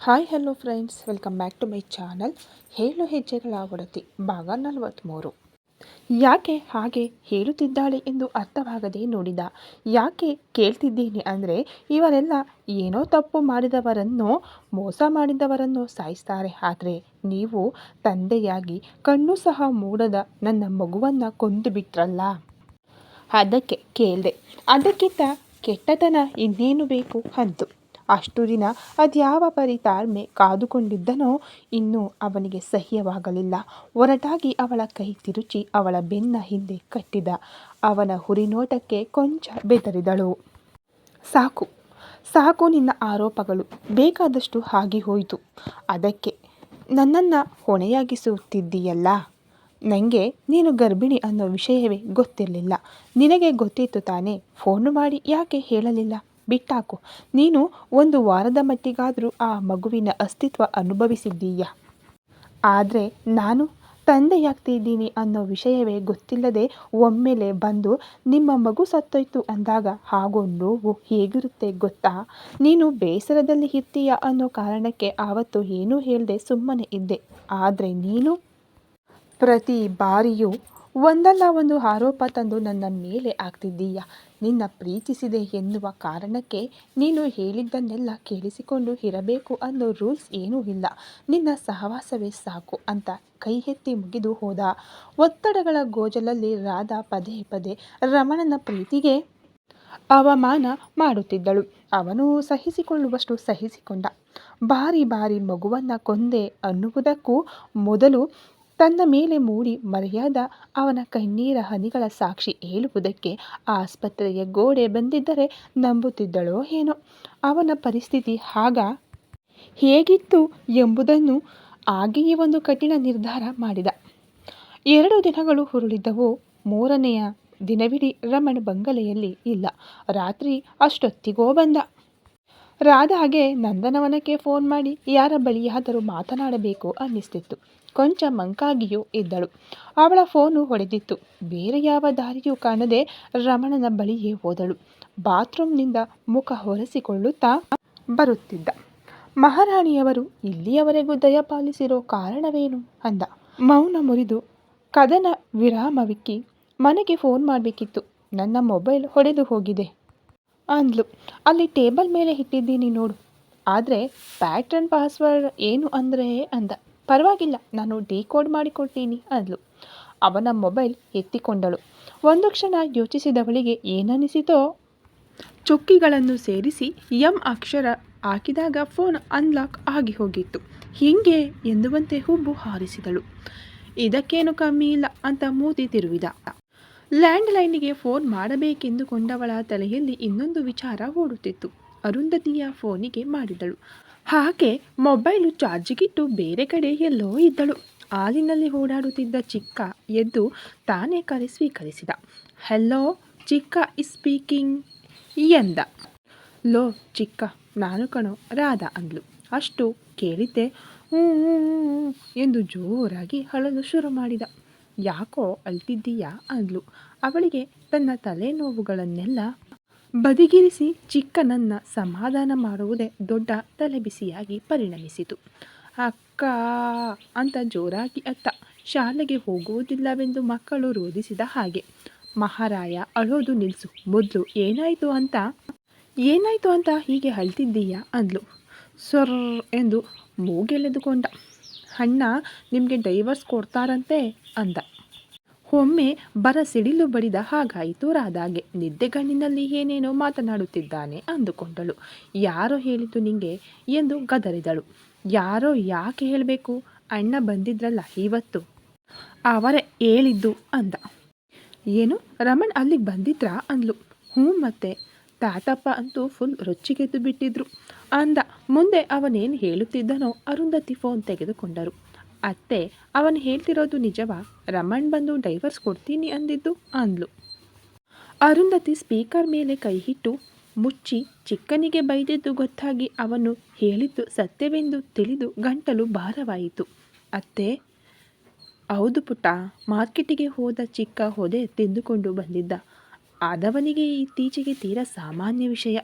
Hi hello friends welcome back to my channel ಹೇಳು ಹೆಜ್ಜೆಗಳ ಒಡತಿ, ಭಾಗ ನಲವತ್ತ್ಮೂರು ಯಾಕೆ ಹಾಗೆ ಹೇಳುತ್ತಿದ್ದಾಳೆ ಎಂದು ಅರ್ಥವಾಗದೆ ನೋಡಿದ. ಯಾಕೆ ಕೇಳ್ತಿದ್ದೀನಿ ಅಂದರೆ, ಇವರೆಲ್ಲ ಏನೋ ತಪ್ಪು ಮಾಡಿದವರನ್ನು, ಮೋಸ ಮಾಡಿದವರನ್ನು ಸಾಯಿಸ್ತಾರೆ. ಆದರೆ ನೀವು ತಂದೆಯಾಗಿ ಕಣ್ಣು ಸಹ ಮೂಡದ ನನ್ನ ಮಗುವನ್ನು ಕೊಂದು ಬಿಟ್ರಲ್ಲ? ಅದಕ್ಕೆ ಕೇಳಿದೆ. ಅದಕ್ಕಿಂತ ಕೆಟ್ಟತನ ಇನ್ನೇನು ಬೇಕು ಅಂತು. ಅಷ್ಟು ದಿನ ಅದ್ಯಾವ ಪರಿ ತಾಳ್ಮೆ ಕಾದುಕೊಂಡಿದ್ದನೋ ಇನ್ನೂ ಅವನಿಗೆ ಸಹ್ಯವಾಗಲಿಲ್ಲ. ಒರಟಾಗಿ ಅವಳ ಕೈ ತಿರುಚಿ ಅವಳ ಬೆನ್ನ ಹಿಂದೆ ಕಟ್ಟಿದ ಅವನ ಹುರಿನೋಟಕ್ಕೆ ಕೊಂಚ ಬೆದರಿದಳು. ಸಾಕು ಸಾಕು ನಿನ್ನ ಆರೋಪಗಳು. ಬೇಕಾದಷ್ಟು ಹಾಗೆ ಹೋಯಿತು. ಅದಕ್ಕೆ ನನ್ನನ್ನು ಹೊಣೆಯಾಗಿಸುತ್ತಿದ್ದೀಯಲ್ಲ? ನನಗೆ ನೀನು ಗರ್ಭಿಣಿ ಅನ್ನೋ ವಿಷಯವೇ ಗೊತ್ತಿರಲಿಲ್ಲ. ನಿನಗೆ ಗೊತ್ತಿತ್ತು ತಾನೇ, ಫೋನು ಮಾಡಿ ಯಾಕೆ ಹೇಳಲಿಲ್ಲ? ಬಿಟ್ಟಾಕು. ನೀನು ಒಂದು ವಾರದ ಮಟ್ಟಿಗಾದರೂ ಆ ಮಗುವಿನ ಅಸ್ತಿತ್ವ ಅನುಭವಿಸಿದ್ದೀಯ? ಆದರೆ ನಾನು ತಂದೆಯಾಗ್ತಿದ್ದೀನಿ ಅನ್ನೋ ವಿಷಯವೇ ಗೊತ್ತಿಲ್ಲದೆ ಒಮ್ಮೆಲೆ ಬಂದು ನಿಮ್ಮ ಮಗು ಸತ್ತೋಯ್ತು ಅಂದಾಗ ಹಾಗೋ ನೋವು ಹೇಗಿರುತ್ತೆ ಗೊತ್ತಾ? ನೀನು ಬೇಸರದಲ್ಲಿ ಇರ್ತೀಯ ಅನ್ನೋ ಕಾರಣಕ್ಕೆ ಆವತ್ತು ಏನೂ ಹೇಳದೆ ಸುಮ್ಮನೆ ಇದ್ದೆ. ಆದರೆ ನೀನು? ಪ್ರತಿ ಬಾರಿಯೂ ಒಂದಲ್ಲ ಒಂದು ಆರೋಪ ತಂದು ನನ್ನ ಮೇಲೆ ಆಗ್ತಿದ್ದೀಯ ನಿನ್ನ ಪ್ರೀತಿಸಿದೆ ಎನ್ನುವ ಕಾರಣಕ್ಕೆ ನೀನು ಹೇಳಿದ್ದನ್ನೆಲ್ಲ ಕೇಳಿಸಿಕೊಂಡು ಇರಬೇಕು ಅನ್ನೋ ರೂಲ್ಸ್ ಏನೂ ಇಲ್ಲ. ನಿನ್ನ ಸಹವಾಸವೇ ಸಾಕು ಅಂತ ಕೈ ಎತ್ತಿ ಮುಗಿದು ಹೋದ. ಒತ್ತಡಗಳ ಗೋಜಲಲ್ಲಿ ರಾಧ ಪದೇ ಪದೇ ರಮಣನ ಪ್ರೀತಿಗೆ ಅವಮಾನ ಮಾಡುತ್ತಿದ್ದಳು. ಅವನು ಸಹಿಸಿಕೊಳ್ಳುವಷ್ಟು ಸಹಿಸಿಕೊಂಡ. ಬಾರಿ ಬಾರಿ ಮಗುವನ್ನು ಕೊಂದೆ ಅನ್ನುವುದಕ್ಕೂ ಮೊದಲು ತನ್ನ ಮೇಲೆ ಮೂಡಿ ಮರೆಯಾದ ಅವನ ಕಣ್ಣೀರ ಹನಿಗಳ ಸಾಕ್ಷಿ ಹೇಳುವುದಕ್ಕೆ ಆಸ್ಪತ್ರೆಯ ಗೋಡೆ ಬಂದಿದ್ದರೆ ನಂಬುತ್ತಿದ್ದಳೋ ಏನೋ? ಅವನ ಪರಿಸ್ಥಿತಿ ಆಗ ಹೇಗಿತ್ತು ಎಂಬುದನ್ನು ಆಗಿಯೇ ಒಂದು ಕಠಿಣ ನಿರ್ಧಾರ ಮಾಡಿದ. ಎರಡು ದಿನಗಳು ಹುರುಳಿದ್ದವು. ಮೂರನೆಯ ದಿನವಿಡೀ ರಮಣ್ ಬಂಗಲೆಯಲ್ಲಿ ಇಲ್ಲ. ರಾತ್ರಿ ಅಷ್ಟೊತ್ತಿಗೋ ಬಂದ. ರಾಧಾಗೆ ನಂದನವನಕ್ಕೆ ಫೋನ್ ಮಾಡಿ ಯಾರ ಬಳಿಯಾದರೂ ಮಾತನಾಡಬೇಕು ಅನ್ನಿಸ್ತಿತ್ತು. ಕೊಂಚ ಮಂಕಾಗಿಯೂ ಇದ್ದಳು. ಅವಳ ಫೋನು ಹೊಡೆದಿತ್ತು. ಬೇರೆ ಯಾವ ದಾರಿಯೂ ಕಾಣದೆ ರಮಣನ ಬಳಿಯೇ ಹೋದಳು. ಬಾತ್ರೂಮ್ನಿಂದ ಮುಖ ಹೊರೆಸಿಕೊಳ್ಳುತ್ತಾ ಬರುತ್ತಿದ್ದ. ಮಹಾರಾಣಿಯವರು, ಇಲ್ಲಿಯವರೆಗೂ ದಯಪಾಲಿಸಿರೋ ಕಾರಣವೇನು? ಅಂದ. ಮೌನ ಮುರಿದು ಕದನ ವಿರಾಮವಿಕ್ಕಿ ಮನೆಗೆ ಫೋನ್ ಮಾಡಬೇಕಿತ್ತು. ನನ್ನ ಮೊಬೈಲ್ ಹೊಡೆದು ಹೋಗಿದೆ ಅಂದ್ಲು. ಅಲ್ಲಿ ಟೇಬಲ್ ಮೇಲೆ ಇಟ್ಟಿದ್ದೀನಿ ನೋಡು. ಆದರೆ ಪ್ಯಾಟ್ರನ್ ಪಾಸ್ವರ್ಡ್ ಏನು ಅಂದರೆ? ಅಂದ. ಪರವಾಗಿಲ್ಲ, ನಾನು ಡಿಕೋಡ್ ಮಾಡಿಕೊಡ್ತೀನಿ ಅಂದ್ಲು. ಅವನ ಮೊಬೈಲ್ ಎತ್ತಿಕೊಂಡಳು. ಒಂದು ಕ್ಷಣ ಯೋಚಿಸಿದವಳಿಗೆ ಏನನಿಸಿತೋ? ಚುಕ್ಕಿಗಳನ್ನು ಸೇರಿಸಿ ಎಂ ಅಕ್ಷರ ಹಾಕಿದಾಗ ಫೋನ್ ಅನ್ಲಾಕ್ ಆಗಿ ಹೋಗಿತ್ತು. ಹೀಗೆ ಎನ್ನುವಂತೆ ಹುಬ್ಬು ಹಾರಿಸಿದಳು. ಇದಕ್ಕೇನು ಕಮ್ಮಿ ಇಲ್ಲ ಅಂತ ಮೂತಿ ತಿರುವಿದ. ಲ್ಯಾಂಡ್ ಲೈನ್ಗೆ ಫೋನ್ ಮಾಡಬೇಕೆಂದುಕೊಂಡವಳ ತಲೆಯಲ್ಲಿ ಇನ್ನೊಂದು ವಿಚಾರ ಓಡುತ್ತಿತ್ತು ಅರುಂಧತಿಯ ಫೋನಿಗೆ ಮಾಡಿದಳು. ಹಾಗೆ ಮೊಬೈಲು ಚಾರ್ಜಿಗಿಟ್ಟು ಬೇರೆ ಕಡೆ ಎಲ್ಲೋ ಇದ್ದಳು. ಹಾಲಿನಲ್ಲಿ ಓಡಾಡುತ್ತಿದ್ದ ಚಿಕ್ಕ ಎದ್ದು ತಾನೇ ಕರೆ ಸ್ವೀಕರಿಸಿದ. ಹಲೋ ಚಿಕ್ಕ ಇಸ್ ಸ್ಪೀಕಿಂಗ್ ಎಂದ. ಲೋ, ಚಿಕ್ಕ, ನಾನು ಕಣೋ, ರಾಧ ಅಂದ್ಲು. ಅಷ್ಟು ಕೇಳಿದ್ದೆ. ಹ್ಞೂ ಎಂದು ಜೋರಾಗಿ ಅಳಲು ಶುರು ಮಾಡಿದ. ಯಾಕೋ ಅಳ್ತಿದ್ದೀಯಾ ಅಂದ್ಲು. ಅವಳಿಗೆ ತನ್ನ ತಲೆನೋವುಗಳನ್ನೆಲ್ಲ ಬದಿಗಿರಿಸಿ ಚಿಕ್ಕನನ್ನ ಸಮಾಧಾನ ಮಾಡುವುದೇ ದೊಡ್ಡ ತಲೆಬಿಸಿಯಾಗಿ ಪರಿಣಮಿಸಿತು. ಅಕ್ಕ, ಅಂತ ಜೋರಾಗಿ ಅತ್ತ, ಶಾಲೆಗೆ ಹೋಗುವುದಿಲ್ಲವೆಂದು ಮಕ್ಕಳು ರೋಧಿಸಿದ ಹಾಗೆ. ಮಹಾರಾಯ, ಅಳೋದು ನಿಲ್ಲಿಸು ಮೊದಲು ಏನಾಯಿತು ಅಂತ? ಏನಾಯಿತು ಅಂತ ಹೀಗೆ ಅಳ್ತಿದ್ದೀಯಾ? ಅಂದ್ಲು. ಸೊರ್ ಎಂದು ಮೂಗೆಲೆದುಕೊಂಡ. ಅಣ್ಣ, ನಿಮಗೆ ಡೈವರ್ಸ್ ಕೊಡ್ತಾರಂತೆ, ಅಂದ. ಒಮ್ಮೆ ಬರ ಸಿಡಿಲು ಬಡಿದ ಹಾಗಾಯಿತು ರಾಧಾಗೆ. ನಿದ್ದೆಗಣ್ಣಿನಲ್ಲಿ ಏನೇನೋ ಮಾತನಾಡುತ್ತಿದ್ದಾನೆ ಅಂದುಕೊಂಡಳು. ಯಾರೋ ಹೇಳಿತು ನಿಂಗೆ ಎಂದು ಗದರಿದಳು. ಯಾರೋ ಯಾಕೆ ಹೇಳಬೇಕು? ಅಣ್ಣ ಬಂದಿದ್ರಲ್ಲ ಇವತ್ತು. ಅವರೇ ಹೇಳಿದ್ದು ಅಂದ. ಏನು? ರಮಣ್ ಅಲ್ಲಿಗೆ ಬಂದಿದ್ರಾ ಅಂದ್ಲು. ಹ್ಞೂ ಮತ್ತೆ. ತಾತಪ್ಪ ಅಂತೂ ಫುಲ್ ರೊಚ್ಚಿಗೆದ್ದು ಬಿಟ್ಟಿದ್ರು ಅಂದ. ಮುಂದೆ ಅವನೇನು ಹೇಳುತ್ತಿದ್ದನೋ ಅರುಂಧತಿ ಫೋನ್ ತೆಗೆದುಕೊಂಡರು. ಅತ್ತೆ, ಅವನು ಹೇಳ್ತಿರೋದು ನಿಜವಾ? ರಮಣ್ ಬಂದು ಡೈವರ್ಸ್ ಕೊಡ್ತೀನಿ ಅಂದಿದ್ದು ಅಂದ್ಲು. ಅರುಂಧತಿ ಸ್ಪೀಕರ್ ಮೇಲೆ ಕೈ ಹಿಟ್ಟು, ಮುಚ್ಚಿ ಚಿಕ್ಕನಿಗೆ ಬೈದಿದ್ದು ಗೊತ್ತಾಗಿ ಅವನು ಹೇಳಿದ್ದು ಸತ್ಯವೆಂದು ತಿಳಿದು ಗಂಟಲು ಭಾರವಾಯಿತು. ಅತ್ತೆ, ಹೌದು ಪುಟ್ಟ, ಮಾರ್ಕೆಟಿಗೆ ಹೋದ ಚಿಕ್ಕ ಹೊದೆ ತಿಂದುಕೊಂಡು ಬಂದಿದ್ದ. ಆದವನಿಗೆ ಇತ್ತೀಚೆಗೆ ತೀರಾ ಸಾಮಾನ್ಯ ವಿಷಯ.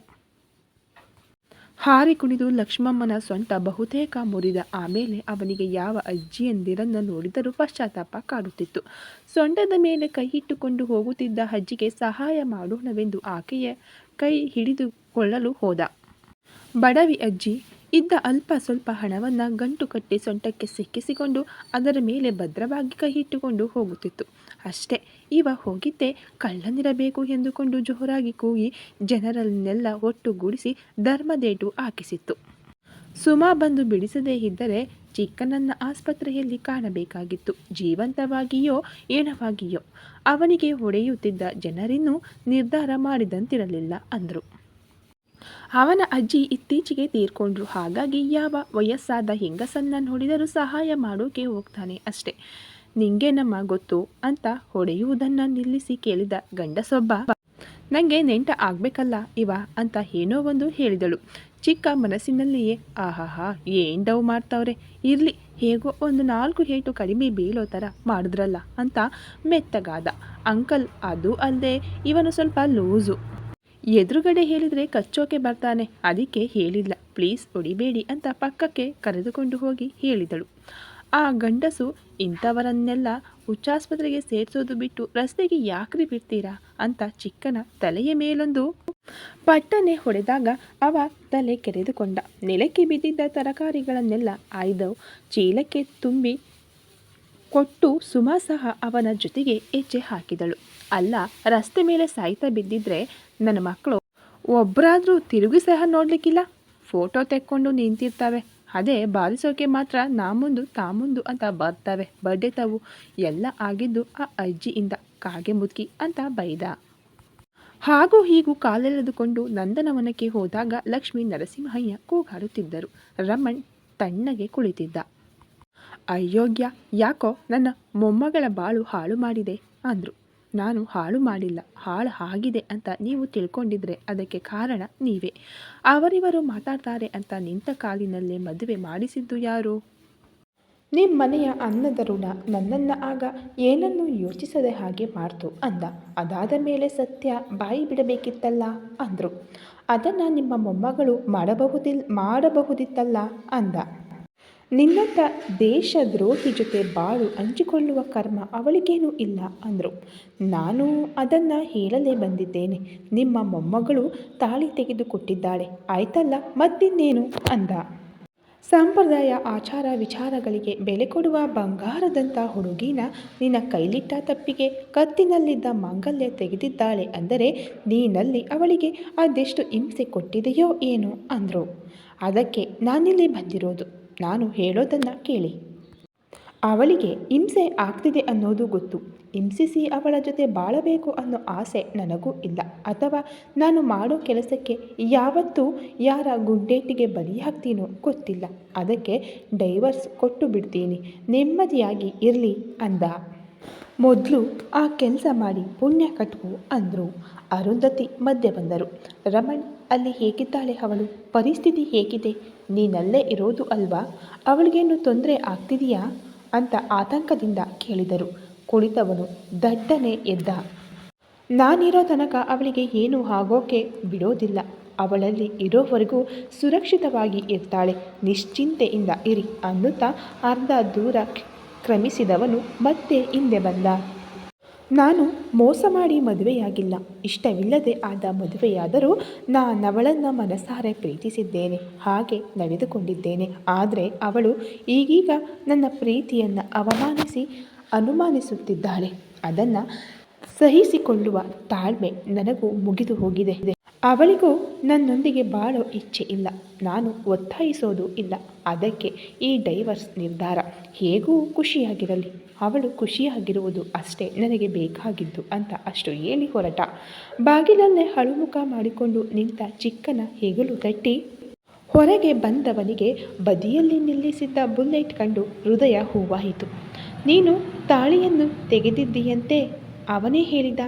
ಹಾರಿ ಕುಣಿದು ಲಕ್ಷ್ಮಮ್ಮನ ಸೊಂಟ ಬಹುತೇಕ ಮುರಿದ ಆಮೇಲೆ ಅವನಿಗೆ ಯಾವ ಅಜ್ಜಿಯಂದಿರನ್ನು ನೋಡಿದರೂ ಪಶ್ಚಾತ್ತಾಪ ಕಾಡುತ್ತಿತ್ತು. ಸೊಂಟದ ಮೇಲೆ ಕೈ ಇಟ್ಟುಕೊಂಡು ಹೋಗುತ್ತಿದ್ದ ಅಜ್ಜಿಗೆ ಸಹಾಯ ಮಾಡೋಣವೆಂದು ಆಕೆಯ ಕೈ ಹಿಡಿದುಕೊಳ್ಳಲು ಹೋದ. ಬಡವಿ ಅಜ್ಜಿ, ಇದ್ದ ಅಲ್ಪ ಸ್ವಲ್ಪ ಹಣವನ್ನು ಗಂಟು ಕಟ್ಟಿ ಸೊಂಟಕ್ಕೆ ಸಿಕ್ಕಿಸಿಕೊಂಡು ಅದರ ಮೇಲೆ ಭದ್ರವಾಗಿ ಕೈ ಇಟ್ಟುಕೊಂಡು ಹೋಗುತ್ತಿತ್ತು. ಅಷ್ಟೇ ಇವ ಹೋಗಿದ್ದೆ ಕಳ್ಳನಿರಬೇಕು ಎಂದುಕೊಂಡು ಜೋರಾಗಿ ಕೂಗಿ ಜನರನ್ನೆಲ್ಲ ಒಟ್ಟುಗೂಡಿಸಿ ಧರ್ಮದೇಟು ಹಾಕಿಸಿತ್ತು. ಸುಮಾ ಬಂದು ಬಿಡಿಸದೇ ಇದ್ದರೆ ಚಿಕ್ಕನನ್ನ ಆಸ್ಪತ್ರೆಯಲ್ಲಿ ಕಾಣಬೇಕಾಗಿತ್ತು. ಜೀವಂತವಾಗಿಯೋ ಏನವಾಗಿಯೋ ಅವನಿಗೆ ಹೊಡೆಯುತ್ತಿದ್ದ ಜನರಿನ್ನೂ ನಿರ್ಧಾರ ಮಾಡಿದಂತಿರಲಿಲ್ಲ ಅಂದರು. ಅವನ ಅಜ್ಜಿ ಇತ್ತೀಚೆಗೆ ತೀರ್ಕೊಂಡ್ರು. ಹಾಗಾಗಿ ಯಾವ ವಯಸ್ಸಾದ ಹೆಂಗಸನ್ನ ನೋಡಿದರೂ ಸಹಾಯ ಮಾಡೋಕೆ ಹೋಗ್ತಾನೆ ಅಷ್ಟೆ. ನಿಂಗೇನಮ್ಮ ಗೊತ್ತು ಅಂತ ಹೊಡೆಯುವುದನ್ನು ನಿಲ್ಲಿಸಿ ಕೇಳಿದ ಗಂಡಸೊಬ್ಬ. ನನಗೆ ನೆಂಟ ಆಗಬೇಕಲ್ಲ ಇವ ಅಂತ ಏನೋ ಒಂದು ಹೇಳಿದಳು. ಚಿಕ್ಕ ಮನಸ್ಸಿನಲ್ಲಿಯೇ, ಆಹಾಹಾ, ಏನ್ ಡವ್ ಮಾಡ್ತಾವ್ರೆ? ಇರಲಿ, ಹೇಗೋ ಒಂದು ನಾಲ್ಕು ಏಟು ಕಡಿಮೆ ಬೀಳೋ ಥರ ಮಾಡಿದ್ರಲ್ಲ ಅಂತ ಮೆತ್ತಗಾದ. ಅಂಕಲ್, ಅದು ಅಲ್ಲದೆ ಇವನು ಸ್ವಲ್ಪ ಲೂಸು. ಎದುರುಗಡೆ ಹೇಳಿದರೆ ಕಚ್ಚೋಕೆ ಬರ್ತಾನೆ. ಅದಕ್ಕೆ ಹೇಳಿಲ್ಲ. ಪ್ಲೀಸ್ ಹೊಡಿಬೇಡಿ ಅಂತ ಪಕ್ಕಕ್ಕೆ ಕರೆದುಕೊಂಡು ಹೋಗಿ ಹೇಳಿದಳು. ಆ ಗಂಡಸು ಇಂಥವರನ್ನೆಲ್ಲ ಹುಚ್ಚಾಸ್ಪತ್ರೆಗೆ ಸೇರಿಸೋದು ಬಿಟ್ಟು ರಸ್ತೆಗೆ ಯಾಕ್ರಿ ಬಿಡ್ತೀರಾ ಅಂತ ಚಿಕ್ಕನ ತಲೆಯ ಮೇಲೊಂದು ಪಟ್ಟನೆ ಹೊಡೆದಾಗ ಅವ ತಲೆ ಕೆರೆದುಕೊಂಡ. ನೆಲಕ್ಕೆ ಬಿದ್ದಿದ್ದ ತರಕಾರಿಗಳನ್ನೆಲ್ಲ ಆಯ್ದು ಚೀಲಕ್ಕೆ ತುಂಬಿ ಕೊಟ್ಟು ಸುಮಾ ಸಹ ಅವನ ಜೊತೆಗೆ ಹೆಜ್ಜೆ ಹಾಕಿದಳು. ಅಲ್ಲ, ರಸ್ತೆ ಮೇಲೆ ಸಾಯ್ತಾ ಬಿದ್ದಿದ್ರೆ ನನ್ನ ಮಕ್ಕಳು ಒಬ್ಬರಾದರೂ ತಿರುಗಿ ಸಹ ನೋಡಲಿಕ್ಕಿಲ್ಲ. ಫೋಟೋ ತೆಕ್ಕೊಂಡು ನಿಂತಿರ್ತವೆ. ಅದೇ ಬಾರಿಸೋಕೆ ಮಾತ್ರ ನಾ ಮುಂದು ತಾ ಮುಂದು ಅಂತ ಬರ್ತವೆ. ಬರ್ಡೆ ತವು ಎಲ್ಲ ಆಗಿದ್ದು ಆ ಅಜ್ಜಿಯಿಂದ ಕಾಗೆ ಮುದುಕಿ ಅಂತ ಬೈದ. ಹಾಗೂ ಹೀಗೂ ಕಾಲೆಳೆದುಕೊಂಡು ನಂದನವನಕ್ಕೆ ಹೋದಾಗ ಲಕ್ಷ್ಮಿ ನರಸಿಂಹಯ್ಯ ಕೂಗಾಡುತ್ತಿದ್ದರು. ರಮಣ್ ತಣ್ಣಗೆ ಕುಳಿತಿದ್ದ. ಅಯೋಗ್ಯ, ಯಾಕೋ ನನ್ನ ಮೊಮ್ಮಗಳ ಬಾಳು ಹಾಳು ಮಾಡಿದೆ ಅಂದರು. ನಾನು ಹಾಳು ಮಾಡಿಲ್ಲ, ಹಾಳು ಆಗಿದೆ ಅಂತ ನೀವು ತಿಳ್ಕೊಂಡಿದ್ರೆ ಅದಕ್ಕೆ ಕಾರಣ ನೀವೇ. ಅವರಿವರು ಮಾತಾಡ್ತಾರೆ ಅಂತ ನಿಂತ ಕಾಲಿನಲ್ಲೇ ಮದುವೆ ಮಾಡಿಸಿದ್ದು ಯಾರು? ನಿಮ್ಮ ಮನೆಯ ಅನ್ನದ ಋಣ ನನ್ನನ್ನು ಆಗ ಏನನ್ನು ಯೋಚಿಸದೆ ಹಾಗೆ ಮಾಡ್ತು ಅಂದ. ಅದಾದ ಮೇಲೆ ಸತ್ಯ ಬಾಯಿ ಬಿಡಬೇಕಿತ್ತಲ್ಲ ಅಂದರು. ಅದನ್ನು ನಿಮ್ಮ ಮೊಮ್ಮಗಳು ಮಾಡಬಹುದಿಲ್, ಮಾಡಬಹುದಿತ್ತಲ್ಲ ಅಂದ. ನಿನ್ನಂಥ ದೇಶದ್ರೋಹಿ ಜೊತೆ ಬಾಳು ಹಂಚಿಕೊಳ್ಳುವ ಕರ್ಮ ಅವಳಿಗೇನೂ ಇಲ್ಲ ಅಂದರು. ನಾನು ಅದನ್ನು ಹೇಳಲೇ ಬಂದಿದ್ದೇನೆ. ನಿಮ್ಮ ಮೊಮ್ಮಗಳು ತಾಳಿ ತೆಗೆದುಕೊಟ್ಟಿದ್ದಾಳೆ. ಆಯ್ತಲ್ಲ, ಮತ್ತಿನ್ನೇನು ಅಂದ. ಸಂಪ್ರದಾಯ ಆಚಾರ ವಿಚಾರಗಳಿಗೆ ಬೆಲೆ ಕೊಡುವ ಬಂಗಾರದಂಥ ಹುಡುಗಿನ ನಿನ್ನ ಕೈಲಿಟ್ಟ ತಪ್ಪಿಗೆ ಕತ್ತಿನಲ್ಲಿದ್ದ ಮಾಂಗಲ್ಯ ತೆಗೆದಿದ್ದಾಳೆ ಅಂದರೆ ನೀನಲ್ಲಿ ಅವಳಿಗೆ ಅದೆಷ್ಟು ಹಿಂಸೆ ಕೊಟ್ಟಿದೆಯೋ ಏನು ಅಂದರು. ಅದಕ್ಕೆ ನಾನಿಲ್ಲಿ ಬಂದಿರೋದು. ನಾನು ಹೇಳೋದನ್ನು ಕೇಳಿ. ಅವಳಿಗೆ ಹಿಂಸೆ ಆಗ್ತಿದೆ ಅನ್ನೋದು ಗೊತ್ತು. ಹಿಂಸಿಸಿ ಅವಳ ಜೊತೆ ಬಾಳಬೇಕು ಅನ್ನೋ ಆಸೆ ನನಗೂ ಇಲ್ಲ. ಅಥವಾ ನಾನು ಮಾಡೋ ಕೆಲಸಕ್ಕೆ ಯಾವತ್ತೂ ಯಾರ ಗುಂಡೇಟಿಗೆ ಬಲಿಯಾಗ್ತೀನೋ ಗೊತ್ತಿಲ್ಲ. ಅದಕ್ಕೆ ಡೈವರ್ಸ್ ಕೊಟ್ಟು ಬಿಡ್ತೀನಿ. ನೆಮ್ಮದಿಯಾಗಿ ಇರಲಿ ಅಂದ. ಮೊದಲು ಆ ಕೆಲಸ ಮಾಡಿ ಪುಣ್ಯ ಕಟ್ಕು ಅಂದರು. ಅರುಂಧತಿ ಮಧ್ಯೆ ಬಂದರು. ರಮಣ್, ಅಲ್ಲಿ ಹೇಗಿದ್ದಾಳೆ ಅವಳು? ಪರಿಸ್ಥಿತಿ ಹೇಗಿದೆ? ನೀನಲ್ಲೇ ಇರೋದು ಅಲ್ವಾ? ಅವಳಿಗೇನು ತೊಂದರೆ ಆಗ್ತಿದೆಯಾ? ಅಂತ ಆತಂಕದಿಂದ ಕೇಳಿದರು. ಕುಳಿತವನು ದಡ್ಡನೆ ಎದ್ದ. ನಾನಿರೋ ತನಕ ಅವಳಿಗೆ ಏನು ಆಗೋಕೆ ಬಿಡೋದಿಲ್ಲ. ಅವಳಲ್ಲಿ ಇರೋವರೆಗೂ ಸುರಕ್ಷಿತವಾಗಿ ಇರ್ತಾಳೆ. ನಿಶ್ಚಿಂತೆಯಿಂದ ಇರಿ ಅನ್ನುತ್ತಾ ಅರ್ಧ ದೂರ ಕ್ರಮಿಸಿದವನು ಮತ್ತೆ ಹಿಂದೆ ಬಂದ. ನಾನು ಮೋಸ ಮಾಡಿ ಮದುವೆಯಾಗಿಲ್ಲ. ಇಷ್ಟವಿಲ್ಲದೆ ಆದ ಮದುವೆಯಾದರೂ ನಾನವಳನ್ನು ಮನಸಾರೆ ಪ್ರೀತಿಸಿದ್ದೇನೆ. ಹಾಗೆ ನಡೆದುಕೊಂಡಿದ್ದೇನೆ. ಆದರೆ ಅವಳು ಈಗೀಗ ನನ್ನ ಪ್ರೀತಿಯನ್ನು ಅವಮಾನಿಸಿ ಅನುಮಾನಿಸುತ್ತಿದ್ದಾಳೆ. ಅದನ್ನು ಸಹಿಸಿಕೊಳ್ಳುವ ತಾಳ್ಮೆ ನನಗೂ ಮುಗಿದು ಹೋಗಿದೆ. ಅವಳಿಗೂ ನನ್ನೊಂದಿಗೆ ಬಾಳೋ ಇಚ್ಛೆ ಇಲ್ಲ. ನಾನು ಒತ್ತಾಯಿಸೋದು ಇಲ್ಲ. ಅದಕ್ಕೆ ಈ ಡೈವರ್ಸ್ ನಿರ್ಧಾರ. ಹೇಗೂ ಖುಷಿಯಾಗಿರಲಿ. ಅವಳು ಖುಷಿಯಾಗಿರುವುದು ಅಷ್ಟೇ ನನಗೆ ಬೇಕಾಗಿದ್ದು ಅಂತ ಅಷ್ಟು ಹೇಳಿ ಹೊರಟ. ಬಾಗಿಲಲ್ಲೇ ಹಳುಮುಖ ಮಾಡಿಕೊಂಡು ನಿಂತ ಚಿಕ್ಕನ ಹೆಗಲು ತಟ್ಟಿ. ಹೊರಗೆ ಬಂದವನಿಗೆ ಬದಿಯಲ್ಲಿ ನಿಲ್ಲಿಸಿದ್ದ ಬುಲ್ಲೆಟ್ ಕಂಡು ಹೃದಯ ಹೂವಾಯಿತು. ನೀನು ತಾಳಿಯನ್ನು ತೆಗೆದಿದ್ದೀಯಂತೆ? ಅವನೇ ಹೇಳಿದ.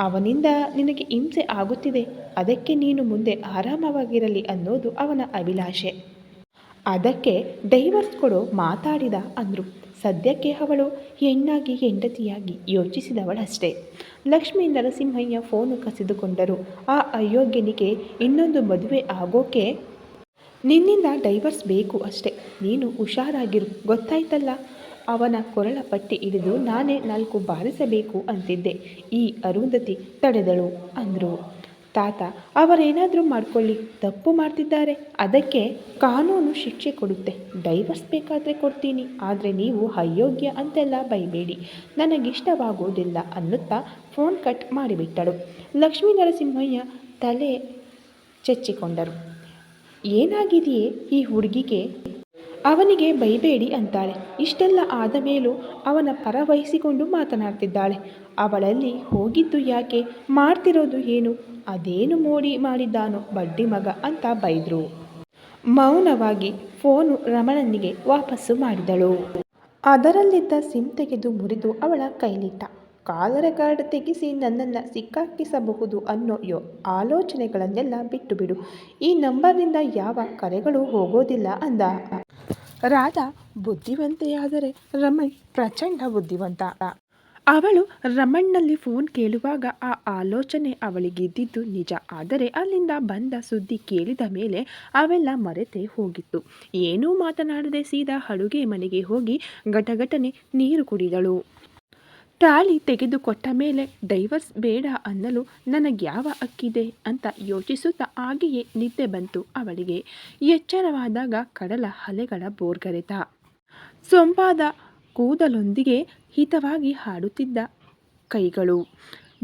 ಅವನಿಂದ ನಿನಗೆ ಹಿಂಸೆ ಆಗುತ್ತಿದೆ, ಅದಕ್ಕೆ ನೀನು ಮುಂದೆ ಆರಾಮವಾಗಿರಲಿ ಅನ್ನೋದು ಅವನ ಅಭಿಲಾಷೆ. ಅದಕ್ಕೆ ಡೈವರ್ಸ್ ಕೊಡು ಮಾತಾಡಿದ ಅಂದರು. ಸದ್ಯಕ್ಕೆ ಅವಳು ಹೆಣ್ಣಾಗಿ ಹೆಂಡತಿಯಾಗಿ ಯೋಚಿಸಿದವಳಷ್ಟೇ. ಲಕ್ಷ್ಮೀ ನರಸಿಂಹಯ್ಯ ಫೋನು ಕಸಿದುಕೊಂಡರು. ಆ ಅಯೋಗ್ಯನಿಗೆ ಇನ್ನೊಂದು ಮದುವೆ ಆಗೋಕೆ ನಿನ್ನಿಂದ ಡೈವರ್ಸ್ ಬೇಕು ಅಷ್ಟೇ. ನೀನು ಹುಷಾರಾಗಿರು, ಗೊತ್ತಾಯ್ತಲ್ಲ? ಅವನ ಕೊರಳ ಪಟ್ಟಿ ಹಿಡಿದು ನಾನೇ ನಾಲ್ಕು ಬಾರಿಸಬೇಕು ಅಂತಿದ್ದೆ. ಈ ಅರುಂಧತಿ ತಡೆದಳು ಅಂದರು. ತಾತ, ಅವರೇನಾದರೂ ಮಾಡ್ಕೊಳ್ಳಿ. ತಪ್ಪು ಮಾಡ್ತಿದ್ದಾರೆ. ಅದಕ್ಕೆ ಕಾನೂನು ಶಿಕ್ಷೆ ಕೊಡುತ್ತೆ. ಡೈವರ್ಸ್ ಬೇಕಾದರೆ ಕೊಡ್ತೀನಿ. ಆದರೆ ನೀವು ಅಯೋಗ್ಯ ಅಂತೆಲ್ಲ ಬೈಬೇಡಿ. ನನಗಿಷ್ಟವಾಗುವುದಿಲ್ಲ ಅನ್ನುತ್ತಾ ಫೋನ್ ಕಟ್ ಮಾಡಿಬಿಟ್ಟಳು. ಲಕ್ಷ್ಮೀ ನರಸಿಂಹಯ್ಯ ತಲೆ ಚಚ್ಚಿಕೊಂಡರು. ಏನಾಗಿದೆಯೇ ಈ ಹುಡುಗಿಗೆ? ಅವನಿಗೆ ಬೈಬೇಡಿ ಅಂತಾಳೆ. ಇಷ್ಟೆಲ್ಲ ಆದ ಮೇಲೂ ಅವನ ಪರ ವಹಿಸಿಕೊಂಡು ಮಾತನಾಡ್ತಿದ್ದಾಳೆ. ಅವಳಲ್ಲಿ ಹೋಗಿದ್ದು ಯಾಕೆ? ಮಾಡ್ತಿರೋದು ಏನು? ಅದೇನು ಮೋಡಿ ಮಾಡಿದ್ದಾನೋ ಬಡ್ಡಿ ಮಗ ಅಂತ ಬೈದರು. ಮೌನವಾಗಿ ಫೋನು ರಮಣನಿಗೆ ವಾಪಸ್ಸು ಮಾಡಿದಳು. ಅದರಲ್ಲಿದ್ದ ಸಿಮ್ ತೆಗೆದು ಮುರಿದು ಅವಳ ಕೈಲಿಟ್ಟ. ಕಾಲರ ಕಾರ್ಡ್ ತೆಗೆಸಿ ನನ್ನನ್ನು ಸಿಕ್ಕಾಕಿಸಬಹುದು ಅನ್ನೋ ಯೋ ಆಲೋಚನೆಗಳನ್ನೆಲ್ಲ ಬಿಟ್ಟು ಬಿಡು ಈ ನಂಬರ್ನಿಂದ ಯಾವ ಕರೆಗಳು ಹೋಗೋದಿಲ್ಲ ಅಂದ. ರಾಧಾ ಬುದ್ಧಿವಂತೆಯಾದರೆ ರಮಣ್ ಪ್ರಚಂಡ ಬುದ್ಧಿವಂತ ಅವಳು ರಮಣ್ನಲ್ಲಿ ಫೋನ್ ಕೇಳುವಾಗ ಆ ಆಲೋಚನೆ ಅವಳಿಗಿದ್ದಿದ್ದು ನಿಜ. ಆದರೆ ಅಲ್ಲಿಂದ ಬಂದ ಸುದ್ದಿ ಕೇಳಿದ ಮೇಲೆ ಅವೆಲ್ಲ ಮರೆತೇ ಹೋಗಿತ್ತು. ಏನೂ ಮಾತನಾಡದೆ ಸೀದಾ ಅಡುಗೆ ಮನೆಗೆ ಹೋಗಿ ಘಟಘಟನೆ ನೀರು ಕುಡಿದಳು. ತಾಳಿ ತೆಗೆದುಕೊಟ್ಟ ಮೇಲೆ ಡೈವರ್ಸ್ ಬೇಡ ಅನ್ನಲು ನನಗ್ಯಾವ ಅಕ್ಕಿದೆ ಅಂತ ಯೋಚಿಸುತ್ತಾ ಹಾಗೆಯೇ ನಿದ್ದೆ ಬಂತು ಅವಳಿಗೆ. ಎಚ್ಚರವಾದಾಗ ಕಡಲ ಅಲೆಗಳ ಬೋರ್ಗರೆತ. ಸೊಂಪಾದ ಕೂದಲೊಂದಿಗೆ ಹಿತವಾಗಿ ಹಾಡುತ್ತಿದ್ದ ಕೈಗಳು.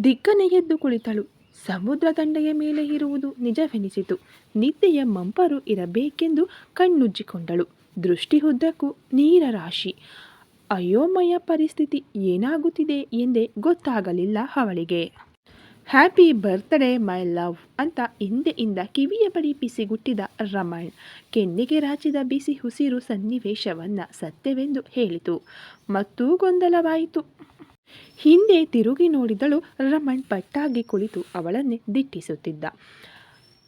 ದಿಕ್ಕನೆ ಎದ್ದು ಕುಳಿತಳು. ಸಮುದ್ರ ದಂಡೆಯ ಮೇಲೆ ಇರುವುದು ನಿಜವೆನಿಸಿತು. ನಿದ್ದೆಯ ಮಂಪರು ಇರಬೇಕೆಂದು ಕಣ್ಣುಜ್ಜಿಕೊಂಡಳು. ದೃಷ್ಟಿಹುದ್ದಕ್ಕೂ ನೀರ ರಾಶಿ ಅಯೋಮಯ ಪರಿಸ್ಥಿತಿ ಏನಾಗುತ್ತಿದೆ ಎಂದೇ ಗೊತ್ತಾಗಲಿಲ್ಲ ಅವಳಿಗೆ. ಹ್ಯಾಪಿ ಬರ್ತ್ಡೇ, ಮೈ ಲವ್ ಅಂತ ಹಿಂದೆಯಿಂದ ಕಿವಿಯ ಬಳಿ ಬಿಸಿಗುಟ್ಟಿದ ರಮಣ್, ಕೆನ್ನೆಗೆ ರಾಚಿದ ಬಿಸಿ ಉಸಿರು ಸನ್ನಿವೇಶವನ್ನು ಸತ್ಯವೆಂದು ಹೇಳಿತು. ಮತ್ತೂ ಗೊಂದಲವಾಯಿತು. ಹಿಂದೆ ತಿರುಗಿ ನೋಡಿದಳು ರಮಣ್ ಪಟ್ಟಾಗಿ ಕುಳಿತು ಅವಳನ್ನೇ ದಿಟ್ಟಿಸುತ್ತಿದ್ದ.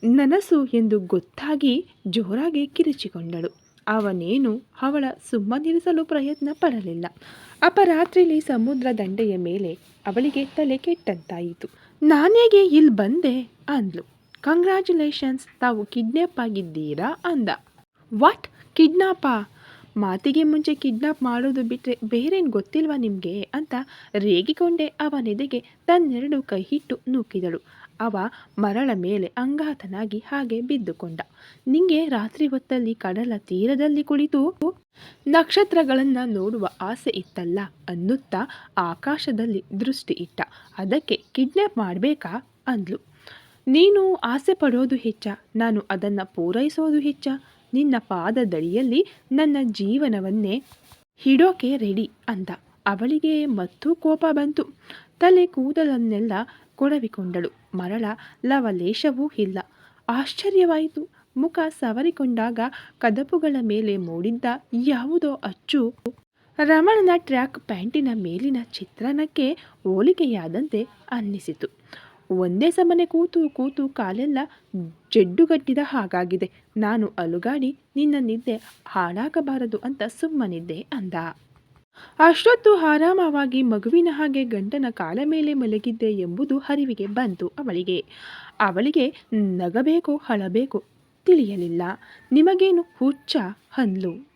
ನನಸು ಎಂದು ಗೊತ್ತಾಗಿ ಜೋರಾಗಿ ಕಿರಿಚಿಕೊಂಡಳು. ಅವನೇನು ಅವಳ ಸುಮ್ಮನಿರಿಸಲು ಪ್ರಯತ್ನ ಪಡಲಿಲ್ಲ ಅಪರಾತ್ರಿಲಿ ಸಮುದ್ರ ದಂಡೆಯ ಮೇಲೆ ಅವಳಿಗೆ ತಲೆ ಕೆಟ್ಟಂತಾಯಿತು. ನಾನೇಗೆ ಇಲ್ಲಿ ಬಂದೆ? ಅಂದ್ಲು. ಕಂಗ್ರ್ಯಾಚುಲೇಷನ್ಸ್ ತಾವು ಕಿಡ್ನ್ಯಾಪ್ ಆಗಿದ್ದೀರಾ? ಅಂದ. ವಾಟ್ ಕಿಡ್ನಾಪಾ? ಮಾತಿಗೆ ಮುಂಚೆ ಕಿಡ್ನಾಪ್ ಮಾಡೋದು ಬಿಟ್ಟರೆ ಬೇರೇನು ಗೊತ್ತಿಲ್ವಾ ನಿಮಗೆ? ಅಂತ ರೇಗಿಕೊಂಡೆ ಅವನೆದೆಗೆ ತನ್ನೆರಡು ಕೈ ಹಿಟ್ಟು ನೂಕಿದಳು. ಅವ ಮರಳ ಮೇಲೆ ಅಂಗಾತನಾಗಿ ಹಾಗೆ ಬಿದ್ದುಕೊಂಡ. ನಿಂಗೆ ರಾತ್ರಿ ಹೊತ್ತಲ್ಲಿ ಕಡಲ ತೀರದಲ್ಲಿ ಕುಳಿತು ನಕ್ಷತ್ರಗಳನ್ನು ನೋಡುವ ಆಸೆ ಇತ್ತಲ್ಲ ಅನ್ನುತ್ತಾ ಆಕಾಶದಲ್ಲಿ ದೃಷ್ಟಿ ಇಟ್ಟ. ಅದಕ್ಕೆ ಕಿಡ್ನ್ಯಾಪ್ ಮಾಡಬೇಕಾ ಅಂದ್ಲು. ನೀನು ಆಸೆ ಪಡೋದು ಹೆಚ್ಚ, ನಾನು ಅದನ್ನು ಪೂರೈಸೋದು ಹೆಚ್ಚ. ನಿನ್ನ ಪಾದದಡಿಯಲ್ಲಿ ನನ್ನ ಜೀವನವನ್ನೇ ಹಿಡೋಕೆ ರೆಡಿ ಅಂದ. ಅವಳಿಗೆ ಮತ್ತೂ ಕೋಪ ಬಂತು. ತಲೆ ಕೂದಲನ್ನೆಲ್ಲ ಕೊಡವಿಕೊಂಡಳು ಮರಳ ಲವಲೇಶವೂ ಇಲ್ಲ. ಆಶ್ಚರ್ಯವಾಯಿತು. ಮುಖ ಸವರಿಕೊಂಡಾಗ ಕದಪುಗಳ ಮೇಲೆ ಮೂಡಿದ್ದ ಯಾವುದೋ ಅಚ್ಚು ರಮಣನ ಟ್ರ್ಯಾಕ್ ಪ್ಯಾಂಟಿನ ಮೇಲಿನ ಚಿತ್ರಣಕ್ಕೆ ಹೋಲಿಕೆಯಾದಂತೆ ಅನ್ನಿಸಿತು. ಒಂದೇ ಸಮನೆ ಕೂತು ಕೂತು ಕಾಲೆಲ್ಲ ಜಡ್ಡುಗಟ್ಟಿದ ಹಾಗಾಗಿದೆ. ನಾನು ಅಲುಗಾಡಿ ನಿನ್ನ ನಿದ್ದೆ ಹಾಳಾಗಬಾರದು ಅಂತ ಸುಮ್ಮನಿದ್ದೆ ಅಂದ. ಅಷ್ಟೊತ್ತು ಆರಾಮವಾಗಿ ಮಗುವಿನ ಹಾಗೆ ಗಂಡನ ಕಾಲ ಮೇಲೆ ಮಲಗಿದ್ದೆ ಎಂಬುದು ಹರಿವಿಗೆ ಬಂತು ಅವಳಿಗೆ. ಅವಳಿಗೆ, ನಗಬೇಕೋ ಹಳಬೇಕೋ ತಿಳಿಯಲಿಲ್ಲ. ನಿಮಗೇನು ಹುಚ್ಚ? ಹಂದ್ಲು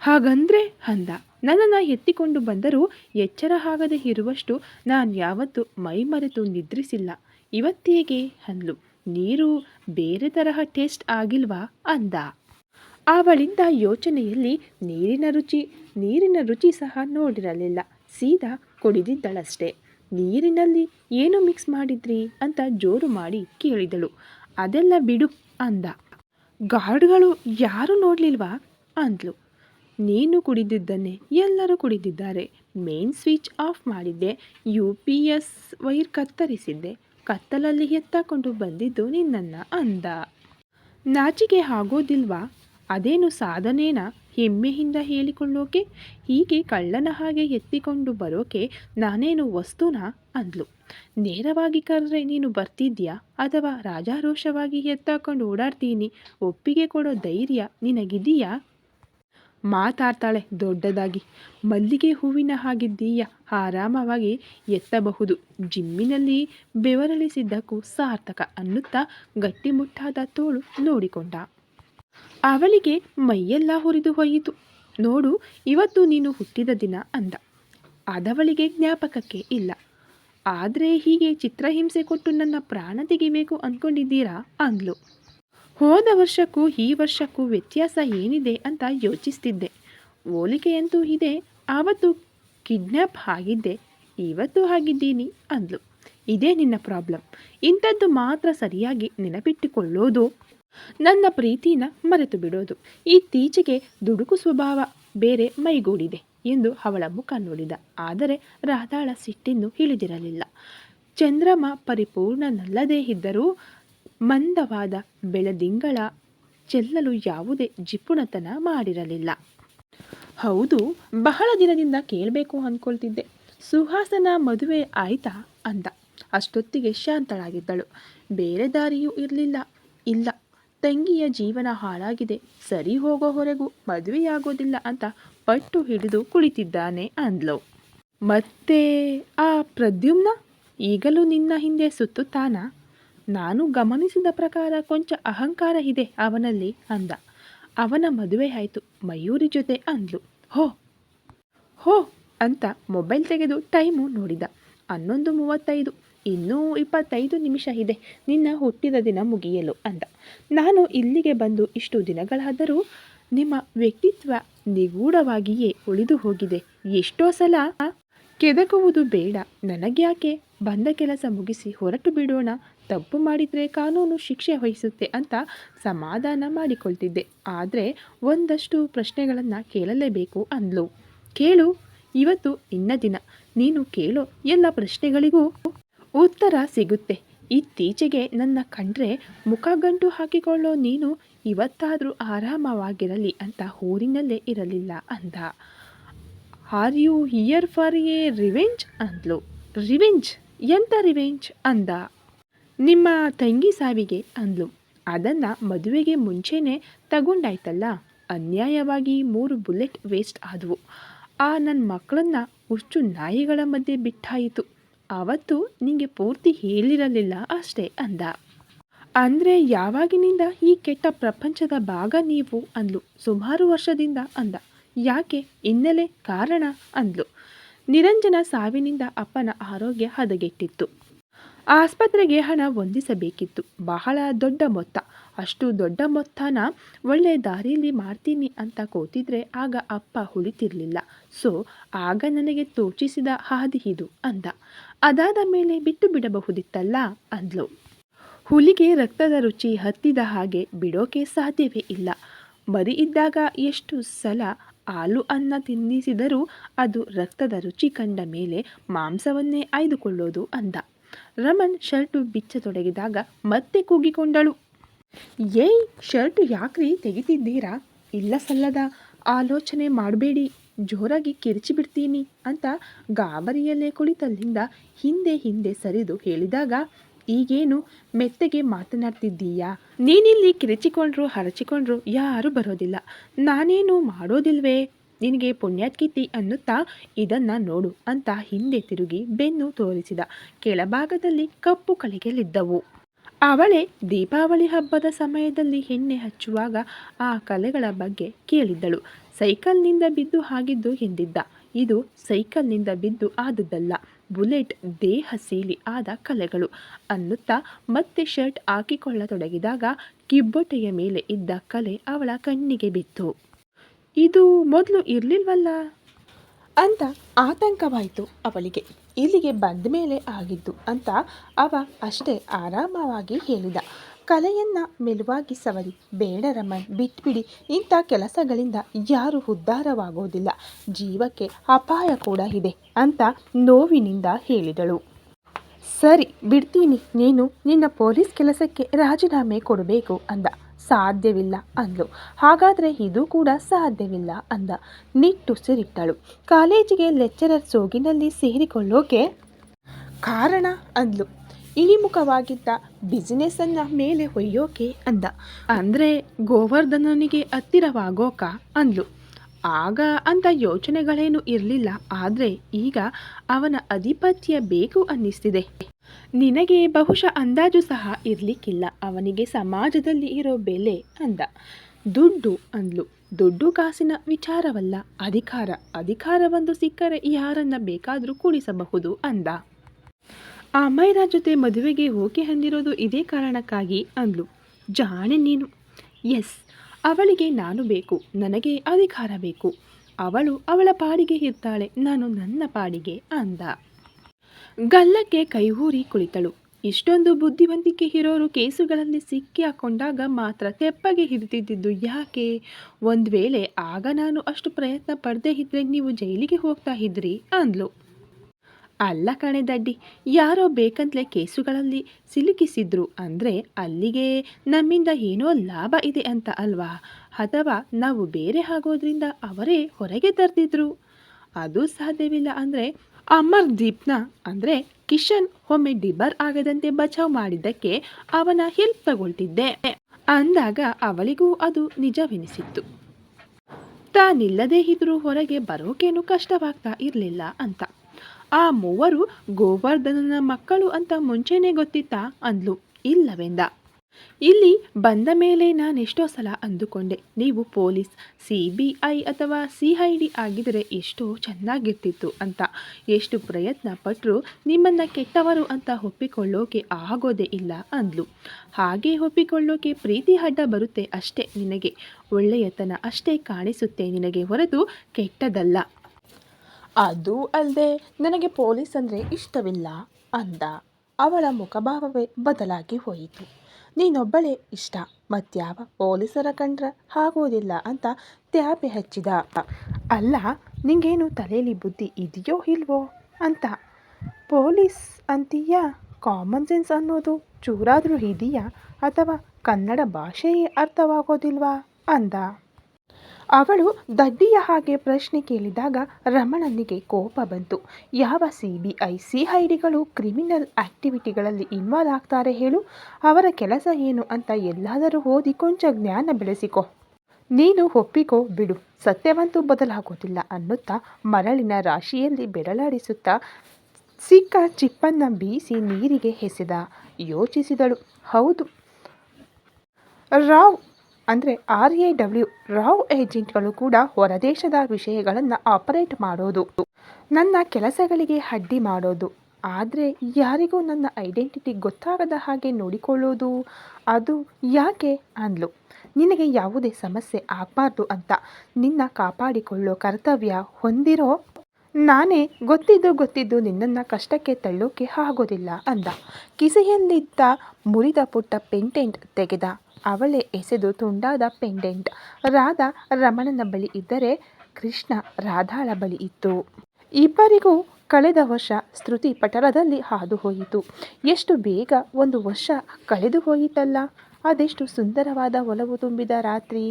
ಹಾಗಂದ್ರೆ ಅಂದ. ನನ್ನನ್ನು ಎತ್ತಿಕೊಂಡು ಬಂದರೂ ಎಚ್ಚರ ಆಗದೆ ಇರುವಷ್ಟು ನಾನು ಯಾವತ್ತೂ ಮೈ ಮರೆತು ನಿದ್ರಿಸಿಲ್ಲ. ಇವತ್ತೇಗೆ? ಅಂದ್ಲು. ನೀರು ಬೇರೆ ತರಹ ಟೇಸ್ಟ್ ಆಗಿಲ್ವಾ? ಅಂದ. ಅವಳಿಂದ ಯೋಚನೆಯಲ್ಲಿ ನೀರಿನ ರುಚಿ ನೀರಿನ ರುಚಿ ಸಹ ನೋಡಿರಲಿಲ್ಲ. ಸೀದಾ ಕುಡಿದಿದ್ದಳಷ್ಟೇ. ನೀರಿನಲ್ಲಿ ಏನು ಮಿಕ್ಸ್ ಮಾಡಿದ್ರಿ? ಅಂತ ಜೋರು ಮಾಡಿ ಕೇಳಿದಳು. ಅದೆಲ್ಲ ಬಿಡು ಅಂದ. ಗಾರ್ಡ್ಗಳು ಯಾರು ನೋಡಲಿಲ್ವಾ? ಅಂದ್ಲು. ನೀನು ಕುಡಿದಿದ್ದನ್ನೇ ಎಲ್ಲರೂ ಕುಡಿದಿದ್ದಾರೆ. ಮೇನ್ ಸ್ವಿಚ್ ಆಫ್ ಮಾಡಿದ್ದೆ. ಯು ಪಿ ಎಸ್ ವೈರ್ ಕತ್ತರಿಸಿದ್ದೆ. ಕತ್ತಲಲ್ಲಿ ಎತ್ತಾಕೊಂಡು ಬಂದಿದ್ದು ನಿನ್ನನ್ನು ಅಂದ. ನಾಚಿಕೆ ಆಗೋದಿಲ್ವಾ? ಅದೇನು ಸಾಧನೇನ ಹೆಮ್ಮೆಯಿಂದ ಹೇಳಿಕೊಳ್ಳೋಕೆ, ಹೀಗೆ ಕಳ್ಳನ ಹಾಗೆ ಎತ್ತಿಕೊಂಡು ಬರೋಕೆ ನಾನೇನು ವಸ್ತುನಾ ಅಂದ್ಲು. ನೇರವಾಗಿ ಕರೆದ್ರೆ ನೀನು ಬರ್ತಿದ್ಯಾ ಅಥವಾ ರಾಜಾರೋಷವಾಗಿ ಎತ್ತಾಕೊಂಡು ಓಡಾಡ್ತೀನಿ, ಒಪ್ಪಿಗೆ ಕೊಡೋ ಧೈರ್ಯ ನಿನಗಿದೀಯಾ? ಮಾತಾಡ್ತಾಳೆ ದೊಡ್ಡದಾಗಿ. ಮಲ್ಲಿಗೆ ಹೂವಿನ ಹಾಗಿದ್ದೀಯ? ಆರಾಮವಾಗಿ ಎತ್ತಬಹುದು. ಜಿಮ್ಮಿನಲ್ಲಿ ಬೆವರಳಿಸಿದ್ದಕ್ಕೂ ಸಾರ್ಥಕ ಅನ್ನುತ್ತಾ ಗಟ್ಟಿಮುಟ್ಟಾದ ತೋಳು ನೋಡಿಕೊಂಡ. ಅವಳಿಗೆ ಮೈಯೆಲ್ಲ ಹುರಿದು ಹೋಯಿತು. ನೋಡು, ಇವತ್ತು ನೀನು ಹುಟ್ಟಿದ ದಿನ ಅಂದ. ಅದವಳಿಗೆ ಜ್ಞಾಪಕಕ್ಕೆ ಇಲ್ಲ. ಆದರೆ ಹೀಗೆ ಚಿತ್ರಹಿಂಸೆ ಕೊಟ್ಟು ನನ್ನ ಪ್ರಾಣ ತೆಗಿಬೇಕು ಅಂದ್ಕೊಂಡಿದ್ದೀರಾ ಅಂದ್ಲು. ಹೋದ ವರ್ಷಕ್ಕೂ ಈ ವರ್ಷಕ್ಕೂ ವ್ಯತ್ಯಾಸ ಏನಿದೆ ಅಂತ ಯೋಚಿಸ್ತಿದ್ದೆ. ಹೋಲಿಕೆಯಂತೂ ಇದೆ, ಆವತ್ತು ಕಿಡ್ನ್ಯಾಪ್ ಆಗಿದ್ದೆ, ಇವತ್ತು ಆಗಿದ್ದೀನಿ ಅಂದ್ಲು. ಇದೇ ನಿನ್ನ ಪ್ರಾಬ್ಲಮ್. ಇಂಥದ್ದು ಮಾತ್ರ ಸರಿಯಾಗಿ ನೆನಪಿಟ್ಟುಕೊಳ್ಳೋದು. ನನ್ನ ಪ್ರೀತಿನ ಮರೆತು ಬಿಡೋದು. ಇತ್ತೀಚೆಗೆ ದುಡುಕು ಸ್ವಭಾವ ಬೇರೆ ಮೈಗೂಡಿದೆ ಎಂದು ಅವಳ ಮುಖ ನೋಡಿದ. ಆದರೆ ರಾಧಾಳ ಸಿಟ್ಟಿನ್ನು ಇಳಿದಿರಲಿಲ್ಲ. ಚಂದ್ರಮ ಪರಿಪೂರ್ಣನಲ್ಲದೇ ಇದ್ದರೂ ಮಂದವಾದ ಬೆಳದಿಂಗಳ ಚೆಲ್ಲಲು ಯಾವುದೇ ಜಿಪುಣತನ ಮಾಡಿರಲಿಲ್ಲ. ಹೌದು, ಬಹಳ ದಿನದಿಂದ ಕೇಳಬೇಕು ಅಂದ್ಕೊಳ್ತಿದ್ದೆ. ಸುಹಾಸನ ಮದುವೆ ಆಯ್ತಾ ಅಂದ. ಅಷ್ಟೊತ್ತಿಗೆ ಶಾಂತಳಾಗಿದ್ದಳು. ಬೇರೆ ದಾರಿಯೂ ಇರಲಿಲ್ಲ. ಇಲ್ಲ ತಂಗಿಯ ಜೀವನ ಹಾಳಾಗಿದೆ. ಸರಿ ಹೋಗೋ ಹೊರೆಗೂ ಮದುವೆಯಾಗೋದಿಲ್ಲ ಅಂತ ಪಟ್ಟು ಹಿಡಿದು ಕುಳಿತಿದ್ದಾನೆ ಅಂದ್ಲು. ಮತ್ತೆ ಆ ಪ್ರದ್ಯುಮ್ನ? ಈಗಲೂ ನಿನ್ನ ಹಿಂದೆ ಸುತ್ತುತ್ತಾನ? ನಾನು ಗಮನಿಸಿದ ಪ್ರಕಾರ ಕೊಂಚ ಅಹಂಕಾರ ಇದೆ ಅವನಲ್ಲಿ ಅಂದ. ಅವನ ಮದುವೆ ಆಯಿತು, ಮಯೂರಿ ಜೊತೆ ಅಂದ್ಲು. ಹೋ! ಹೋ! ಅಂತ ಮೊಬೈಲ್ ತೆಗೆದು ಟೈಮು ನೋಡಿದ. ಹನ್ನೊಂದು ಮೂವತ್ತೈದು. ಇನ್ನೂ ಇಪ್ಪತ್ತೈದು ನಿಮಿಷ ಇದೆ. ನಿನ್ನ ಹುಟ್ಟಿದ ದಿನ ಮುಗಿಯಲು ಅಂದ. ನಾನು ಇಲ್ಲಿಗೆ ಬಂದು ಇಷ್ಟು ದಿನಗಳಾದರೂ ನಿಮ್ಮ ವ್ಯಕ್ತಿತ್ವ ನಿಗೂಢವಾಗಿಯೇ ಉಳಿದು ಹೋಗಿದೆ. ಎಷ್ಟೋ ಸಲ ಕೆದಕುವುದು ಬೇಡ. ನನಗ್ಯಾಕೆ? ಬಂದ ಕೆಲಸ ಮುಗಿಸಿ ಹೊರಟು ಬಿಡೋಣ. ತಪ್ಪು ಮಾಡಿದರೆ ಕಾನೂನು ಶಿಕ್ಷೆ ವಹಿಸುತ್ತೆ ಅಂತ ಸಮಾಧಾನ ಮಾಡಿಕೊಳ್ತಿದ್ದೆ. ಆದರೆ ಒಂದಷ್ಟು ಪ್ರಶ್ನೆಗಳನ್ನು ಕೇಳಲೇಬೇಕು ಅಂದ್ಲು. ಕೇಳು, ಇವತ್ತು ಇನ್ನ ದಿನ. ನೀನು ಕೇಳೋ ಎಲ್ಲ ಪ್ರಶ್ನೆಗಳಿಗೂ ಉತ್ತರ ಸಿಗುತ್ತೆ. ಇತ್ತೀಚೆಗೆ ನನ್ನ ಕಂಡ್ರೆ ಮುಖಗಂಟು ಹಾಕಿಕೊಳ್ಳೋ ನೀನು ಇವತ್ತಾದರೂ ಆರಾಮವಾಗಿರಲಿ ಅಂತ ಊರಿನಲ್ಲೇ ಇರಲಿಲ್ಲ ಅಂದ. Are you here for a revenge ಅಂದ್ಲು. ರಿವೆಂಜ್ ಎಂಥ ರಿವೆಂಜ್ ಅಂದ. ನಿಮ್ಮ ತಂಗಿ ಸಾವಿಗೆ, ಅಂದ್ಲು. ಅದನ್ನು ಮದುವೆಗೆ ಮುಂಚೆನೇ ತಗೊಂಡಾಯ್ತಲ್ಲ? ಅನ್ಯಾಯವಾಗಿ ಮೂರು ಬುಲೆಟ್ ವೇಸ್ಟ್ ಆದವು. ಆ ನನ್ನ ಮಕ್ಕಳನ್ನು ಹುಚ್ಚು ನಾಯಿಗಳ ಮಧ್ಯೆ ಬಿಟ್ಟಾಯಿತು. ಆವತ್ತು ನಿಂಗೆ ಪೂರ್ತಿ ಹೇಳಿರಲಿಲ್ಲ ಅಷ್ಟೇ ಅಂದ. ಅಂದರೆ ಯಾವಾಗಿನಿಂದ ಈ ಕೆಟ್ಟ ಪ್ರಪಂಚದ ಭಾಗ ನೀವು ಅಂದ್ಲು? ಸುಮಾರು ವರ್ಷದಿಂದ ಅಂದ. ಯಾಕೆ? ಹಿನ್ನೆಲೆ ಕಾರಣ ಅಂದ್ಲು. ನಿರಂಜನ ಸಾವಿನಿಂದ ಅಪ್ಪನ ಆರೋಗ್ಯ ಹದಗೆಟ್ಟಿತ್ತು. ಆಸ್ಪತ್ರೆಗೆ ಹಣ ಹೊಂದಿಸಬೇಕಿತ್ತು. ಬಹಳ ದೊಡ್ಡ ಮೊತ್ತ. ಅಷ್ಟು ದೊಡ್ಡ ಮೊತ್ತನ ಒಳ್ಳೆ ದಾರಿಯಲ್ಲಿ ಮಾಡ್ತೀನಿ ಅಂತ ಕೂತಿದ್ರೆ ಆಗ ಅಪ್ಪ ಉಳಿತಿರ್ಲಿಲ್ಲ ಸೊ, ಆಗ ನನಗೆ ತೋಚಿಸಿದ ಹಾದಿ ಇದು, ಅಂದ. ಅದಾದ ಮೇಲೆ ಬಿಟ್ಟು ಬಿಡಬಹುದಿತ್ತಲ್ಲ ಅಂದ್ಲು. ಹುಲಿಗೆ ರಕ್ತದ ರುಚಿ ಹತ್ತಿದ ಹಾಗೆ ಬಿಡೋಕೆ ಸಾಧ್ಯವೇ ಇಲ್ಲ. ಮರಿ ಇದ್ದಾಗ ಎಷ್ಟು ಸಲ ಹಾಲು ಅನ್ನ ತಿನ್ನಿಸಿದರೂ ಅದು ರಕ್ತದ ರುಚಿ ಕಂಡ ಮೇಲೆ ಮಾಂಸವನ್ನೇ ಆಯ್ದುಕೊಳ್ಳೋದು ಅಂದ. ರಮಣ್ ಶರ್ಟು ಬಿಚ್ಚತೊಡಗಿದಾಗ ಮತ್ತೆ ಕೂಗಿಕೊಂಡಳು. ಏಯ್, ಶರ್ಟ್ ಯಾಕ್ರಿ ತೆಗಿತಿದ್ದೀರಾ? ಇಲ್ಲ ಸಲ್ಲದ ಆಲೋಚನೆ ಮಾಡಬೇಡಿ. ಜೋರಾಗಿ ಕಿರಿಚಿ ಬಿಡ್ತೀನಿ ಅಂತ ಗಾಬರಿಯಲ್ಲೇ ಕುಳಿತಲ್ಲಿಂದ ಹಿಂದೆ ಹಿಂದೆ ಸರಿದು ಹೇಳಿದಾಗ, ಈಗೇನು ಮೆತ್ತಗೆ ಮಾತನಾಡ್ತಿದ್ದೀಯಾ? ನೀನಿಲ್ಲಿ ಕಿರಿಚಿಕೊಂಡ್ರು ಹರಚಿಕೊಂಡ್ರು ಯಾರೂ ಬರೋದಿಲ್ಲ. ನಾನೇನು ಮಾಡೋದಿಲ್ವೇ? ನಿನಗೆ ಪುಣ್ಯಾತ್ಕಿತಿ ಅನ್ನುತ್ತಾ ಇದನ್ನ ನೋಡು ಅಂತ ಹಿಂದೆ ತಿರುಗಿ ಬೆನ್ನು ತೋರಿಸಿದ. ಕೆಳಭಾಗದಲ್ಲಿ ಕಪ್ಪು ಕಲೆಗಳಿದ್ದವು. ಅವಳೇ ದೀಪಾವಳಿ ಹಬ್ಬದ ಸಮಯದಲ್ಲಿ ಎಣ್ಣೆ ಹಚ್ಚುವಾಗ ಆ ಕಲೆಗಳ ಬಗ್ಗೆ ಕೇಳಿದ್ದಳು. ಸೈಕಲ್ನಿಂದ ಬಿದ್ದು ಹಾಗಿದ್ದು ಎಂದಿದ್ದ. ಇದು ಸೈಕಲ್ನಿಂದ ಬಿದ್ದು ಆದುದಲ್ಲ ಬುಲೆಟ್ ದೇಹ ಸೀಲಿ ಆದ ಕಲೆಗಳು. ಅನ್ನುತ್ತಾ ಮತ್ತೆ ಶರ್ಟ್ ಹಾಕಿಕೊಳ್ಳತೊಡಗಿದಾಗ ಕಿಬ್ಬೊಟ್ಟೆಯ ಮೇಲೆ ಇದ್ದ ಕಲೆ ಅವಳ ಕಣ್ಣಿಗೆ ಬಿತ್ತು. ಇದು ಮೊದಲು ಇರಲಿಲ್ವಲ್ಲ? ಅಂತ ಆತಂಕವಾಯಿತು ಅವಳಿಗೆ. ಇಲ್ಲಿಗೆ ಬಂದ ಮೇಲೆ ಆಗಿದ್ದು ಅಂತ ಅವ ಅಷ್ಟೇ ಆರಾಮವಾಗಿ ಹೇಳಿದ. ಕಲೆಯನ್ನ ಮೆಲುವಾಗಿ ಸವರಿ ಬೇಡ ಬಿಟ್ಬಿಡಿ. ಇಂಥ ಕೆಲಸಗಳಿಂದ ಯಾರು ಉದ್ಧಾರವಾಗೋದಿಲ್ಲ. ಜೀವಕ್ಕೆ ಅಪಾಯ ಕೂಡ ಇದೆ ಅಂತ ನೋವಿನಿಂದ ಹೇಳಿದಳು. ಸರಿ, ಬಿಡ್ತೀನಿ. ನೀನು ನಿನ್ನ ಪೊಲೀಸ್ ಕೆಲಸಕ್ಕೆ ರಾಜೀನಾಮೆ ಕೊಡಬೇಕು ಅಂದ. ಸಾಧ್ಯವಿಲ್ಲ ಅಂದ್ಲು. ಹಾಗಾದರೆ ಇದು ಕೂಡ ಸಾಧ್ಯವಿಲ್ಲ ಅಂದ. ನಿಟ್ಟುಸಿರಿಟ್ಟಳು ಕಾಲೇಜಿಗೆ ಲೆಕ್ಚರರ್ ಸೋಗಿನಲ್ಲಿ ಸೇರಿಕೊಳ್ಳೋಕೆ ಕಾರಣ ಅಂದ್ಲು. ಇಳಿಮುಖವಾಗಿದ್ದ ಬಿಸಿನೆಸ್ಸನ್ನು ಮೇಲೆ ಹೊಯ್ಯೋಕೆ ಅಂದ. ಅಂದರೆ ಗೋವರ್ಧನನಿಗೆ ಹತ್ತಿರವಾಗೋಕ ಅಂದ್ಲು. ಆಗ ಅಂತ ಯೋಚನೆಗಳೇನು ಇರಲಿಲ್ಲ. ಆದರೆ ಈಗ ಅವನ ಅಧಿಪತ್ಯ ಬೇಕು ಅನ್ನಿಸ್ತಿದೆ. ನಿನಗೆ ಬಹುಶಃ ಅಂದಾಜು ಸಹ ಇರಲಿಕ್ಕಿಲ್ಲ. ಅವನಿಗೆ ಸಮಾಜದಲ್ಲಿ ಇರೋ ಬೆಲೆ ಅಂದ. ದುಡ್ಡು ಅಂದ್ಲು. ದುಡ್ಡು ಕಾಸಿನ ವಿಚಾರವಲ್ಲ, ಅಧಿಕಾರ. ಅಧಿಕಾರವೊಂದು ಸಿಕ್ಕರೆ ಯಾರನ್ನ ಬೇಕಾದರೂ ಕೂಡಿಸಬಹುದು ಅಂದ. ಆ ಮೈರಾ ಜೊತೆ ಮದುವೆಗೆ ಹೋಗಿ ಹಂದಿರೋದು ಇದೇ ಕಾರಣಕ್ಕಾಗಿ ಅಂದ್ಲು. ಜಾಣೆ ನೀನು. ಎಸ್, ಅವಳಿಗೆ ನಾನು ಬೇಕು. ನನಗೆ ಅಧಿಕಾರ ಬೇಕು. ಅವಳು ಅವಳ ಪಾಡಿಗೆ ಇರ್ತಾಳೆ. ನಾನು ನನ್ನ ಪಾಡಿಗೆ ಅಂದ. ಗಲ್ಲಕ್ಕೆ ಕೈಹೂರಿ ಕುಳಿತಳು. ಇಷ್ಟೊಂದು ಬುದ್ಧಿವಂತಿಕೆ ಇರೋರು ಕೇಸುಗಳಲ್ಲಿ ಸಿಕ್ಕಿ ಹಾಕೊಂಡಾಗ ಮಾತ್ರ ತೆಪ್ಪಗೆ ಹಿಡಿದಿದ್ದು ಯಾಕೆ? ಒಂದು ವೇಳೆ ಆಗ ನಾನು ಅಷ್ಟು ಪ್ರಯತ್ನ ಪಡದೇ ಇದ್ರೆ ನೀವು ಜೈಲಿಗೆ ಹೋಗ್ತಾ ಇದ್ರಿ ಅಂದ್ಲು. ಅಲ್ಲ ಕಣೆ ದಡ್ಡಿ, ಯಾರೋ ಬೇಕಂತಲೇ ಕೇಸುಗಳಲ್ಲಿ ಸಿಲುಕಿಸಿದ್ರು ಅಂದರೆ ಅಲ್ಲಿಗೆ ನಮ್ಮಿಂದ ಏನೋ ಲಾಭ ಇದೆ ಅಂತ ಅಲ್ವಾ? ಅಥವಾ ನಾವು ಬೇರೆ ಆಗೋದ್ರಿಂದ ಅವರೇ ಹೊರಗೆ ತರ್ದಿದ್ರು? ಅದು ಸಾಧ್ಯವಿಲ್ಲ ಅಂದರೆ ಅಮರ್ದೀಪ್ನ ಅಂದರೆ ಕಿಶನ್ ಒಮ್ಮೆ ಡಿಬರ್ ಆಗದಂತೆ ಬಚಾವ್ ಮಾಡಿದ್ದಕ್ಕೆ ಅವನ ಹೆಲ್ಪ್ ತಗೊಳ್ತಿದ್ದೆ. ಅಂದಾಗ ಅವಳಿಗೂ ಅದು ನಿಜವೆನಿಸಿತ್ತು. ತಾನಿಲ್ಲದೇ ಇದ್ರೂ ಹೊರಗೆ ಬರೋಕೇನು ಕಷ್ಟವಾಗ್ತಾ ಇರಲಿಲ್ಲ ಅಂತ. ಆ ಮೂವರು ಗೋವರ್ಧನನ ಮಕ್ಕಳು ಅಂತ ಮುಂಚೆನೇ ಗೊತ್ತಿತ್ತಾ? ಅಂದ್ಲು. ಇಲ್ಲವೆಂದ. ಇಲ್ಲಿ ಬಂದ ಮೇಲೆ ನಾನೆಷ್ಟೋ ಸಲ ಅಂದುಕೊಂಡೆ. ನೀವು ಪೊಲೀಸ್, ಸಿ ಬಿ ಐ ಅಥವಾ ಸಿ ಐ ಡಿ ಆಗಿದ್ದರೆ ಎಷ್ಟೋ ಚೆನ್ನಾಗಿರ್ತಿತ್ತು ಅಂತ. ಎಷ್ಟು ಪ್ರಯತ್ನ ಪಟ್ಟರೂ ನಿಮ್ಮನ್ನು ಕೆಟ್ಟವರು ಅಂತ ಒಪ್ಪಿಕೊಳ್ಳೋಕೆ ಆಗೋದೇ ಇಲ್ಲ, ಅಂದ್ಲು. ಹಾಗೆ ಒಪ್ಪಿಕೊಳ್ಳೋಕೆ ಪ್ರೀತಿ ಅಡ್ಡ ಬರುತ್ತೆ ಅಷ್ಟೇ ನಿನಗೆ. ಒಳ್ಳೆಯತನ ಅಷ್ಟೇ ಕಾಣಿಸುತ್ತೆ ನಿನಗೆ ಹೊರತು ಕೆಟ್ಟದಲ್ಲ. ಅದು ಅಲ್ಲದೆ ನನಗೆ ಪೊಲೀಸ್ ಅಂದರೆ ಇಷ್ಟವಿಲ್ಲ ಅಂದ. ಅವಳ ಮುಖಭಾವವೇ ಬದಲಾಗಿ ಹೋಯಿತು. ನೀನೊಬ್ಬಳೇ ಇಷ್ಟ, ಮತ್ಯಾವ ಪೊಲೀಸರ ಕಂಡ್ರ ಆಗೋದಿಲ್ಲ ಅಂತ ತ್ಯಾಪೆ ಹಚ್ಚಿದ. ಅಲ್ಲ, ನಿಂಗೇನು ತಲೆಯಲ್ಲಿ ಬುದ್ಧಿ ಇದೆಯೋ ಇಲ್ವೋ ಅಂತ. ಪೊಲೀಸ್ ಅಂತೀಯ? ಕಾಮನ್ ಸೆನ್ಸ್ ಅನ್ನೋದು ಚೂರಾದರೂ ಇದೆಯಾ? ಅಥವಾ ಕನ್ನಡ ಭಾಷೆಯೇ ಅರ್ಥವಾಗೋದಿಲ್ವಾ? ಅಂದ. ಅವಳು ದಡ್ಡಿಯ ಹಾಗೆ ಪ್ರಶ್ನೆ ಕೇಳಿದಾಗ ರಮಣನಿಗೆ ಕೋಪ ಬಂತು. ಯಾವ C B I, C I ಡಿಗಳು criminal ಆಕ್ಟಿವಿಟಿಗಳಲ್ಲಿ ಇನ್ವಾಲ್ವ್ ಆಗ್ತಾರೆ ಹೇಳು? ಅವರ ಕೆಲಸ ಏನು ಅಂತ ಎಲ್ಲಾದರೂ ಓದಿ ಕೊಂಚ ಜ್ಞಾನ ಬೆಳೆಸಿಕೊ. ನೀನು ಒಪ್ಪಿಕೋ, ಬಿಡು. ಸತ್ಯವಂತೂ ಬದಲಾಗೋದಿಲ್ಲ ಅನ್ನುತ್ತಾ ಮರಳಿನ ರಾಶಿಯಲ್ಲಿ ಬೆರಳಾಡಿಸುತ್ತಾ ಸಿಕ್ಕ ಚಿಪ್ಪನ್ನು ಬೀಸಿ ನೀರಿಗೆ ಎಸೆದ. ಯೋಚಿಸಿದಳು. ಹೌದು. ರಾವ್ ಅಂದರೆ ಆರ್ ಎ ಡಬ್ಲ್ಯೂ ರಾವ್ ಏಜೆಂಟ್ಗಳು ಕೂಡ ಹೊರದೇಶದ ವಿಷಯಗಳನ್ನು ಆಪರೇಟ್ ಮಾಡೋದು. ನನ್ನ ಕೆಲಸಗಳಿಗೆ ಅಡ್ಡಿ ಮಾಡೋದು. ಆದರೆ ಯಾರಿಗೂ ನನ್ನ ಐಡೆಂಟಿಟಿ ಗೊತ್ತಾಗದ ಹಾಗೆ ನೋಡಿಕೊಳ್ಳೋದು? ಅದು ಯಾಕೆ ಅಂದ್ಲು. ನಿನಗೆ ಯಾವುದೇ ಸಮಸ್ಯೆ ಆಗಬಾರ್ದು ಅಂತ ನಿನ್ನ ಕಾಪಾಡಿಕೊಳ್ಳೋ ಕರ್ತವ್ಯ ಹೊಂದಿರೋ? ನಾನೇ ಗೊತ್ತಿದ್ದು ಗೊತ್ತಿದ್ದು ನಿನ್ನನ್ನು ಕಷ್ಟಕ್ಕೆ ತಳ್ಳೋಕೆ ಆಗೋದಿಲ್ಲ ಅಂದ. ಕಿಸೆಯಲ್ಲಿದ್ದ ಮುರಿದ ಪುಟ್ಟ ಪೆಂಟೆಂಟ್ ತೆಗೆದ. ಅವಳೇ ಎಸೆದು ತುಂಡಾದ ಪೆಂಡೆಂಟ್. ರಾಧಾ ರಮಣನ ಬಳಿ ಇದ್ದರೆ ಕೃಷ್ಣ ರಾಧಾಳ ಬಳಿ ಇತ್ತು. ಇಬ್ಬರಿಗೂ ಕಳೆದ ವರ್ಷ ಸ್ತುತಿ ಪಟಲದಲ್ಲಿ ಹಾದು ಹೋಯಿತು. ಎಷ್ಟು ಬೇಗ ಒಂದು ವರ್ಷ ಕಳೆದು ಹೋಯಿತಲ್ಲ, ಅದೆಷ್ಟು ಸುಂದರವಾದ ಒಲವು ತುಂಬಿದ ರಾತ್ರಿ.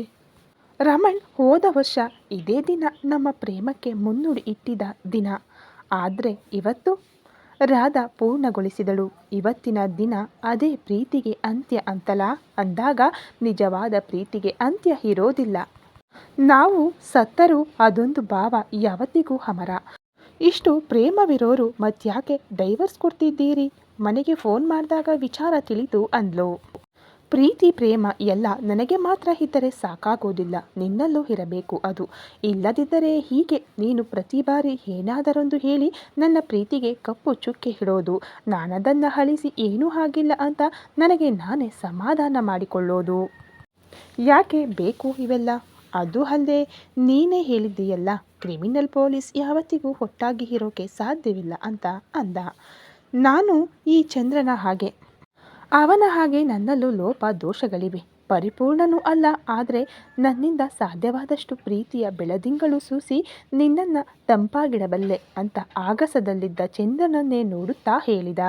ರಮಣ್ ಹೋದ ವರ್ಷ ಇದೇ ದಿನ ನಮ್ಮ ಪ್ರೇಮಕ್ಕೆ ಮುನ್ನುಡಿ ಇಟ್ಟಿದ ದಿನ. ಆದರೆ ಇವತ್ತು ರಾಧಾ ಪೂರ್ಣಗೊಳಿಸಿದಳು. ಇವತ್ತಿನ ದಿನ ಅದೇ ಪ್ರೀತಿಗೆ ಅಂತ್ಯ ಅಂತಲ? ಅಂದಾಗ ನಿಜವಾದ ಪ್ರೀತಿಗೆ ಅಂತ್ಯ ಇರೋದಿಲ್ಲ. ನಾವು ಸತ್ತರೂ ಅದೊಂದು ಭಾವ ಯಾವತ್ತಿಗೂ ಅಮರ. ಇಷ್ಟು ಪ್ರೇಮವಿರೋರು ಮತ್ಯಾಕೆ ಡೈವರ್ಸ್ ಕೊಡ್ತಿದ್ದೀರಿ? ಮನೆಗೆ ಫೋನ್ ಮಾಡಿದಾಗ ವಿಚಾರ ತಿಳಿತು ಅಂದ್ಲು. ಪ್ರೀತಿ, ಪ್ರೇಮ ಎಲ್ಲ ನನಗೆ ಮಾತ್ರ ಇದ್ದರೆ ಸಾಕಾಗೋದಿಲ್ಲ. ನಿನ್ನಲ್ಲೂ ಇರಬೇಕು ಅದು. ಇಲ್ಲದಿದ್ದರೆ ಹೀಗೆ ನೀನು ಪ್ರತಿ ಬಾರಿ ಏನಾದರೊಂದು ಹೇಳಿ ನನ್ನ ಪ್ರೀತಿಗೆ ಕಪ್ಪು ಚುಕ್ಕೆ ಇಡೋದು ನಾನದನ್ನು ಅಳಿಸಿ ಏನೂ ಆಗಿಲ್ಲ ಅಂತ ನನಗೆ ನಾನೇ ಸಮಾಧಾನ ಮಾಡಿಕೊಳ್ಳೋದು. ಯಾಕೆ ಬೇಕು ಇವೆಲ್ಲ? ಅದು ಅಲ್ಲದೆ ನೀನೇ ಹೇಳಿದ್ದೀಯಲ್ಲ, ಕ್ರಿಮಿನಲ್ ಪೊಲೀಸ್ ಯಾವತ್ತಿಗೂ ಒಟ್ಟಾಗಿ ಇರೋಕೆ ಸಾಧ್ಯವಿಲ್ಲ ಅಂತ ಅಂದ. ನಾನು ಈ ಚಂದ್ರನ ಹಾಗೆ ಅವನ ಹಾಗೆ ನನ್ನಲ್ಲೂ ಲೋಪ ದೋಷಗಳಿವೆ. ಪರಿಪೂರ್ಣನೂ ಅಲ್ಲ, ಆದರೆ ನನ್ನಿಂದ ಸಾಧ್ಯವಾದಷ್ಟು ಪ್ರೀತಿಯ ಬೆಳದಿಂಗಳು ಸೂಸಿ ನಿನ್ನನ್ನು ತಂಪಾಗಿಡಬಲ್ಲೆ ಅಂತ ಆಗಸದಲ್ಲಿದ್ದ ಚಂದ್ರನನ್ನೇ ನೋಡುತ್ತಾ ಹೇಳಿದ.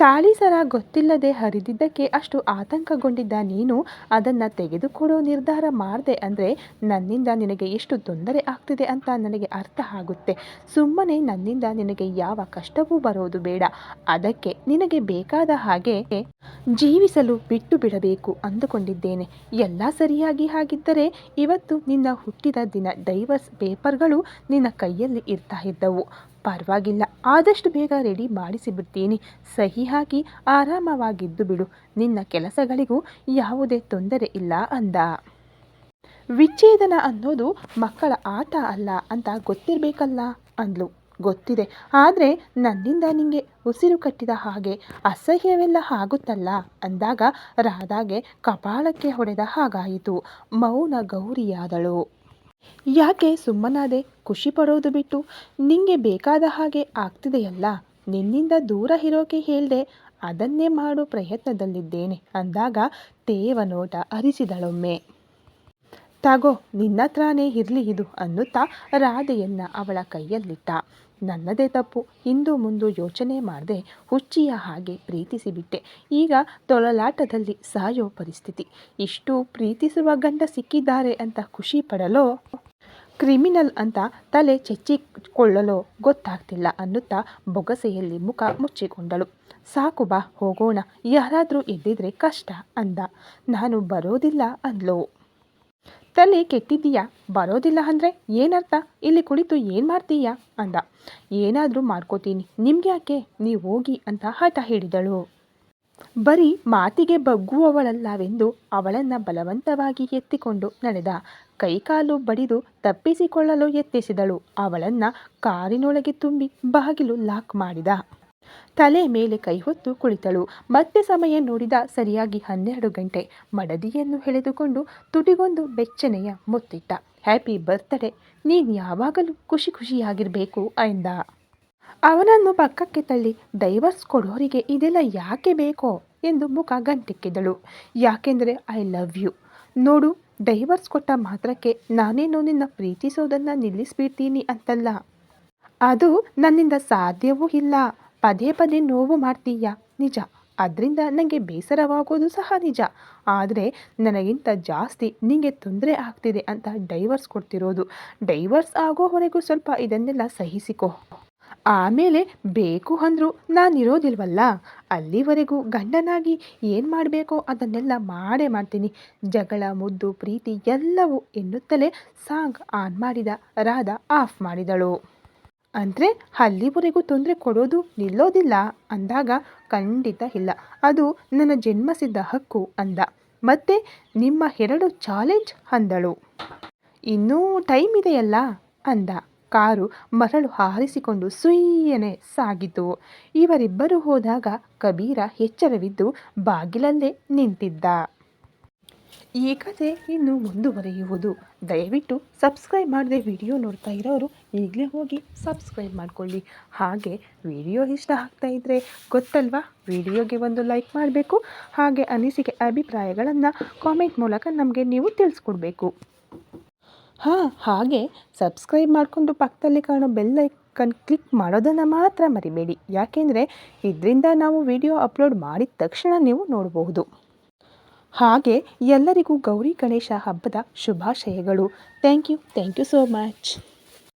ತಾಳಿ ಸರ ಗೊತ್ತಿಲ್ಲದೆ ಹರಿದಿದ್ದಕ್ಕೆ ಅಷ್ಟು ಆತಂಕಗೊಂಡಿದ್ದ ನೀನು, ಅದನ್ನು ತೆಗೆದುಕೊಡೋ ನಿರ್ಧಾರ ಮಾಡಿದೆ ಅಂದರೆ ನನ್ನಿಂದ ನಿನಗೆ ಎಷ್ಟು ತೊಂದರೆ ಆಗ್ತಿದೆ ಅಂತ ನನಗೆ ಅರ್ಥ ಆಗುತ್ತೆ. ಸುಮ್ಮನೆ ನನ್ನಿಂದ ನಿನಗೆ ಯಾವ ಕಷ್ಟವೂ ಬರೋದು ಬೇಡ. ಅದಕ್ಕೆ ನಿನಗೆ ಬೇಕಾದ ಹಾಗೆ ಜೀವಿಸಲು ಬಿಟ್ಟು ಬಿಡಬೇಕು ಅಂದುಕೊಂಡಿದ್ದೇನೆ. ಎಲ್ಲ ಸರಿಯಾಗಿ ಹಾಗಿದ್ದರೆ ಇವತ್ತು ನಿನ್ನ ಹುಟ್ಟಿದ ದಿನ ಡೈವರ್ಸ್ ಪೇಪರ್ಗಳು ನಿನ್ನ ಕೈಯಲ್ಲಿ ಇರ್ತಾ ಇದ್ದವು. ಪರವಾಗಿಲ್ಲ. ಆದಷ್ಟು ಬೇಗ ರೆಡಿ ಮಾಡಿಸಿಬಿಡ್ತೀನಿ. ಸಹಿ ಹಾಕಿ ಆರಾಮವಾಗಿದ್ದು ಬಿಡು. ನಿನ್ನ ಕೆಲಸಗಳಿಗೂ ಯಾವುದೇ ತೊಂದರೆ ಇಲ್ಲ ಅಂದ. ವಿಚ್ಛೇದನ ಅನ್ನೋದು ಮಕ್ಕಳ ಆಟ ಅಲ್ಲ ಅಂತ ಗೊತ್ತಿರಬೇಕಲ್ಲ ಅಂದ್ಲು. ಗೊತ್ತಿದೆ. ಆದರೆ ನನ್ನಿಂದ ನಿಂಗೆ ಉಸಿರು ಕಟ್ಟಿದ ಹಾಗೆ ಅಸಹ್ಯವೆಲ್ಲ ಆಗುತ್ತಲ್ಲ ಅಂದಾಗ ರಾಧಾಗೆ ಕಪಾಳಕ್ಕೆ ಹೊಡೆದ ಹಾಗಾಯಿತು. ಮೌನ ಗೌರಿಯಾದಳು. ಯಾಕೆ ಸುಮ್ಮನಾದೆ ಖುಷಿ ಪಡೋದು ಬಿಟ್ಟು ನಿಂಗೆ ಬೇಕಾದ ಹಾಗೆ ಆಗ್ತಿದೆಯಲ್ಲ? ನಿನ್ನಿಂದ ದೂರ ಇರೋಕೆ ಹೇಳ್ದೆ ಅದನ್ನೇ ಮಾಡೋ ಪ್ರಯತ್ನದಲ್ಲಿದ್ದೇನೆ ಅಂದಾಗ ತೇವ ನೋಟ ಅರಿಸಿದಳೊಮ್ಮೆ. ತಗೋ ನಿನ್ನತ್ರಾನೇ ಇರಲಿ ಇದು ಅನ್ನುತ್ತಾ ರಾಧೆಯನ್ನ ಅವಳ ಕೈಯಲ್ಲಿಟ್ಟ. ನನ್ನದೇ ತಪ್ಪು. ಹಿಂದು ಮುಂದು ಯೋಚನೆ ಮಾಡದೆ ಹುಚ್ಚಿಯ ಹಾಗೆ ಪ್ರೀತಿಸಿಬಿಟ್ಟೆ. ಈಗ ತೊಳಲಾಟದಲ್ಲಿ ಸಾಯೋ ಪರಿಸ್ಥಿತಿ. ಇಷ್ಟು ಪ್ರೀತಿಸುವ ಗಂಡ ಸಿಕ್ಕಿದ್ದಾರೆ ಅಂತ ಖುಷಿ ಪಡಲೋ? ಕ್ರಿಮಿನಲ್ ಅಂತ ತಲೆ ಚೆಚ್ಚಿಕೊಳ್ಳಲು ಗೊತ್ತಾಗ್ತಿಲ್ಲ ಅನ್ನುತ್ತಾ ಬೊಗಸೆಯಲ್ಲಿ ಮುಖ ಮುಚ್ಚಿಕೊಂಡಳು. ಸಾಕು ಬಾ ಹೋಗೋಣ. ಯಾರಾದರೂ ಎದ್ದಿದ್ರೆ ಕಷ್ಟ ಅಂದ. ನಾನು ಬರೋದಿಲ್ಲ ಅಂದ್ಲು. ತಲೆ ಕೆಟ್ಟಿದ್ದೀಯಾ? ಬರೋದಿಲ್ಲ ಅಂದರೆ ಏನರ್ಥ? ಇಲ್ಲಿ ಕುಳಿತು ಏನು ಮಾಡ್ತೀಯಾ? ಅಂದ. ಏನಾದರೂ ಮಾಡ್ಕೋತೀನಿ. ನಿಮ್ಗೆ ಯಾಕೆ? ನೀವು ಹೋಗಿ ಅಂತ ಹಠ ಹಿಡಿದಳು ಬರೀ ಮಾತಿಗೆ ಬಗ್ಗುವವಳಲ್ಲವೆಂದು ಅವಳನ್ನು ಬಲವಂತವಾಗಿ ಎತ್ತಿಕೊಂಡು ನಡೆದ. ಕೈಕಾಲು ಬಡಿದು ತಪ್ಪಿಸಿಕೊಳ್ಳಲು ಯತ್ನಿಸಿದಳು. ಅವಳನ್ನು ಕಾರಿನೊಳಗೆ ತುಂಬಿ ಬಾಗಿಲು ಲಾಕ್ ಮಾಡಿದ. ತಲೆ ಮೇಲೆ ಕೈ ಹೊತ್ತು ಕುಳಿತಳು. ಮತ್ತೆ ಸಮಯ ನೋಡಿದ ಸರಿಯಾಗಿ ಹನ್ನೆರಡು ಗಂಟೆ. ಮಡದಿಯನ್ನು ಎಳೆದುಕೊಂಡು ತುಟಿಗೊಂದು ಬೆಚ್ಚನೆಯ ಮುತ್ತಿಟ್ಟ. Happy birthday. ನೀನು ಯಾವಾಗಲೂ ಖುಷಿ ಖುಷಿಯಾಗಿರಬೇಕು ಎಂದ ಅವನನ್ನು ಪಕ್ಕಕ್ಕೆ ತಳ್ಳಿ ಡೈವರ್ಸ್ ಕೊಡೋರಿಗೆ ಇದೆಲ್ಲ ಯಾಕೆ ಬೇಕೋ? ಎಂದು ಮುಖ ಗಂಟಿಕ್ಕಿದಳು. ಯಾಕೆಂದರೆ ಐ ಲವ್ ಯು. ನೋಡು, ಡೈವರ್ಸ್ ಕೊಟ್ಟ ಮಾತ್ರಕ್ಕೆ ನಾನೇನು ನಿನ್ನ ಪ್ರೀತಿಸೋದನ್ನು ನಿಲ್ಲಿಸ್ಬಿಡ್ತೀನಿ ಅಂತಲ್ಲ. ಅದು ನನ್ನಿಂದ ಸಾಧ್ಯವೂ ಇಲ್ಲ. ಪದೇ ಪದೇ ನೋವು ಮಾಡ್ತೀಯ? ನಿಜ. ಅದರಿಂದ ನನಗೆ ಬೇಸರವಾಗೋದು ಸಹ ನಿಜ. ಆದರೆ ನನಗಿಂತ ಜಾಸ್ತಿ ನಿಮಗೆ ತೊಂದರೆ ಆಗ್ತಿದೆ ಅಂತ ಡೈವರ್ಸ್ ಕೊಡ್ತಿರೋದು. ಡೈವರ್ಸ್ ಆಗೋವರೆಗೂ ಸ್ವಲ್ಪ ಇದನ್ನೆಲ್ಲ ಸಹಿಸಿಕೋ. ಆಮೇಲೆ ಬೇಕು ಅಂದರೂ ನಾನಿರೋದಿಲ್ವಲ್ಲ? ಅಲ್ಲಿವರೆಗೂ ಗಂಡನಾಗಿ ಏನು ಮಾಡಬೇಕೋ ಅದನ್ನೆಲ್ಲ ಮಾಡೇ ಮಾಡ್ತೀನಿ. ಜಗಳ, ಮುದ್ದು, ಪ್ರೀತಿ ಎಲ್ಲವೂ ಎನ್ನುತ್ತಲೇ ಸಾಂಗ್ ಆನ್ ಮಾಡಿದ ರಾಧ ಆಫ್ ಮಾಡಿದಳು. ಅಂದರೆ ಅಲ್ಲಿವರೆಗೂ ತೊಂದರೆ ಕೊಡೋದು ನಿಲ್ಲೋದಿಲ್ಲ ಅಂದಾಗ ಖಂಡಿತ ಇಲ್ಲ. ಅದು ನನ್ನ ಜನ್ಮಸಿದ್ಧ ಹಕ್ಕು ಅಂದ. ಮತ್ತೆ ನಿಮ್ಮ ಎರಡು ಚಾಲೆಂಜ್ ಅಂದಳು. ಇನ್ನೂ ಟೈಮ್ ಇದೆಯಲ್ಲ ಅಂದ. ಕಾರು ಮರಳು ಹಾರಿಸಿಕೊಂಡು ಸುಯ್ಯನೆ ಸಾಗಿತು. ಇವರಿಬ್ಬರು ಹೋದಾಗ ಕಬೀರ ಎಚ್ಚರವಿದ್ದು ಬಾಗಿಲಲ್ಲೇ ನಿಂತಿದ್ದ. ಈ ಕಥೆ ಇನ್ನು ಮುಂದುವರಿಯುವುದು. ದಯವಿಟ್ಟು ಸಬ್ಸ್ಕ್ರೈಬ್ ಮಾಡದೆ ವಿಡಿಯೋ ನೋಡ್ತಾ ಇರೋರು ಈಗಲೇ ಹೋಗಿ ಸಬ್ಸ್ಕ್ರೈಬ್ ಮಾಡಿಕೊಳ್ಳಿ. ಹಾಗೆ ವಿಡಿಯೋ ಇಷ್ಟ ಆಗ್ತಾ ಇದ್ದರೆ ಗೊತ್ತಲ್ವಾ? ವಿಡಿಯೋಗೆ ಒಂದು ಲೈಕ್ ಮಾಡಬೇಕು. ಹಾಗೆ ಅನಿಸಿಕೆ ಅಭಿಪ್ರಾಯಗಳನ್ನು ಕಾಮೆಂಟ್ ಮೂಲಕ ನಮಗೆ ನೀವು ತಿಳಿಸ್ಕೊಡ್ಬೇಕು. ಹಾಂ, ಹಾಗೆ ಸಬ್ಸ್ಕ್ರೈಬ್ ಮಾಡಿಕೊಂಡು ಪಕ್ಕದಲ್ಲಿ ಕಾಣೋ ಬೆಲ್ ಐಕನ್ ಕ್ಲಿಕ್ ಮಾಡೋದನ್ನು ಮಾತ್ರ ಮರಿಬೇಡಿ. ಯಾಕೆಂದರೆ ಇದರಿಂದ ನಾವು ವಿಡಿಯೋ ಅಪ್ಲೋಡ್ ಮಾಡಿದ ತಕ್ಷಣ ನೀವು ನೋಡಬಹುದು. ಹಾಗೆ ಎಲ್ಲರಿಗೂ ಗೌರಿ ಗಣೇಶ ಹಬ್ಬದ ಶುಭಾಶಯಗಳು. Thank you thank you so much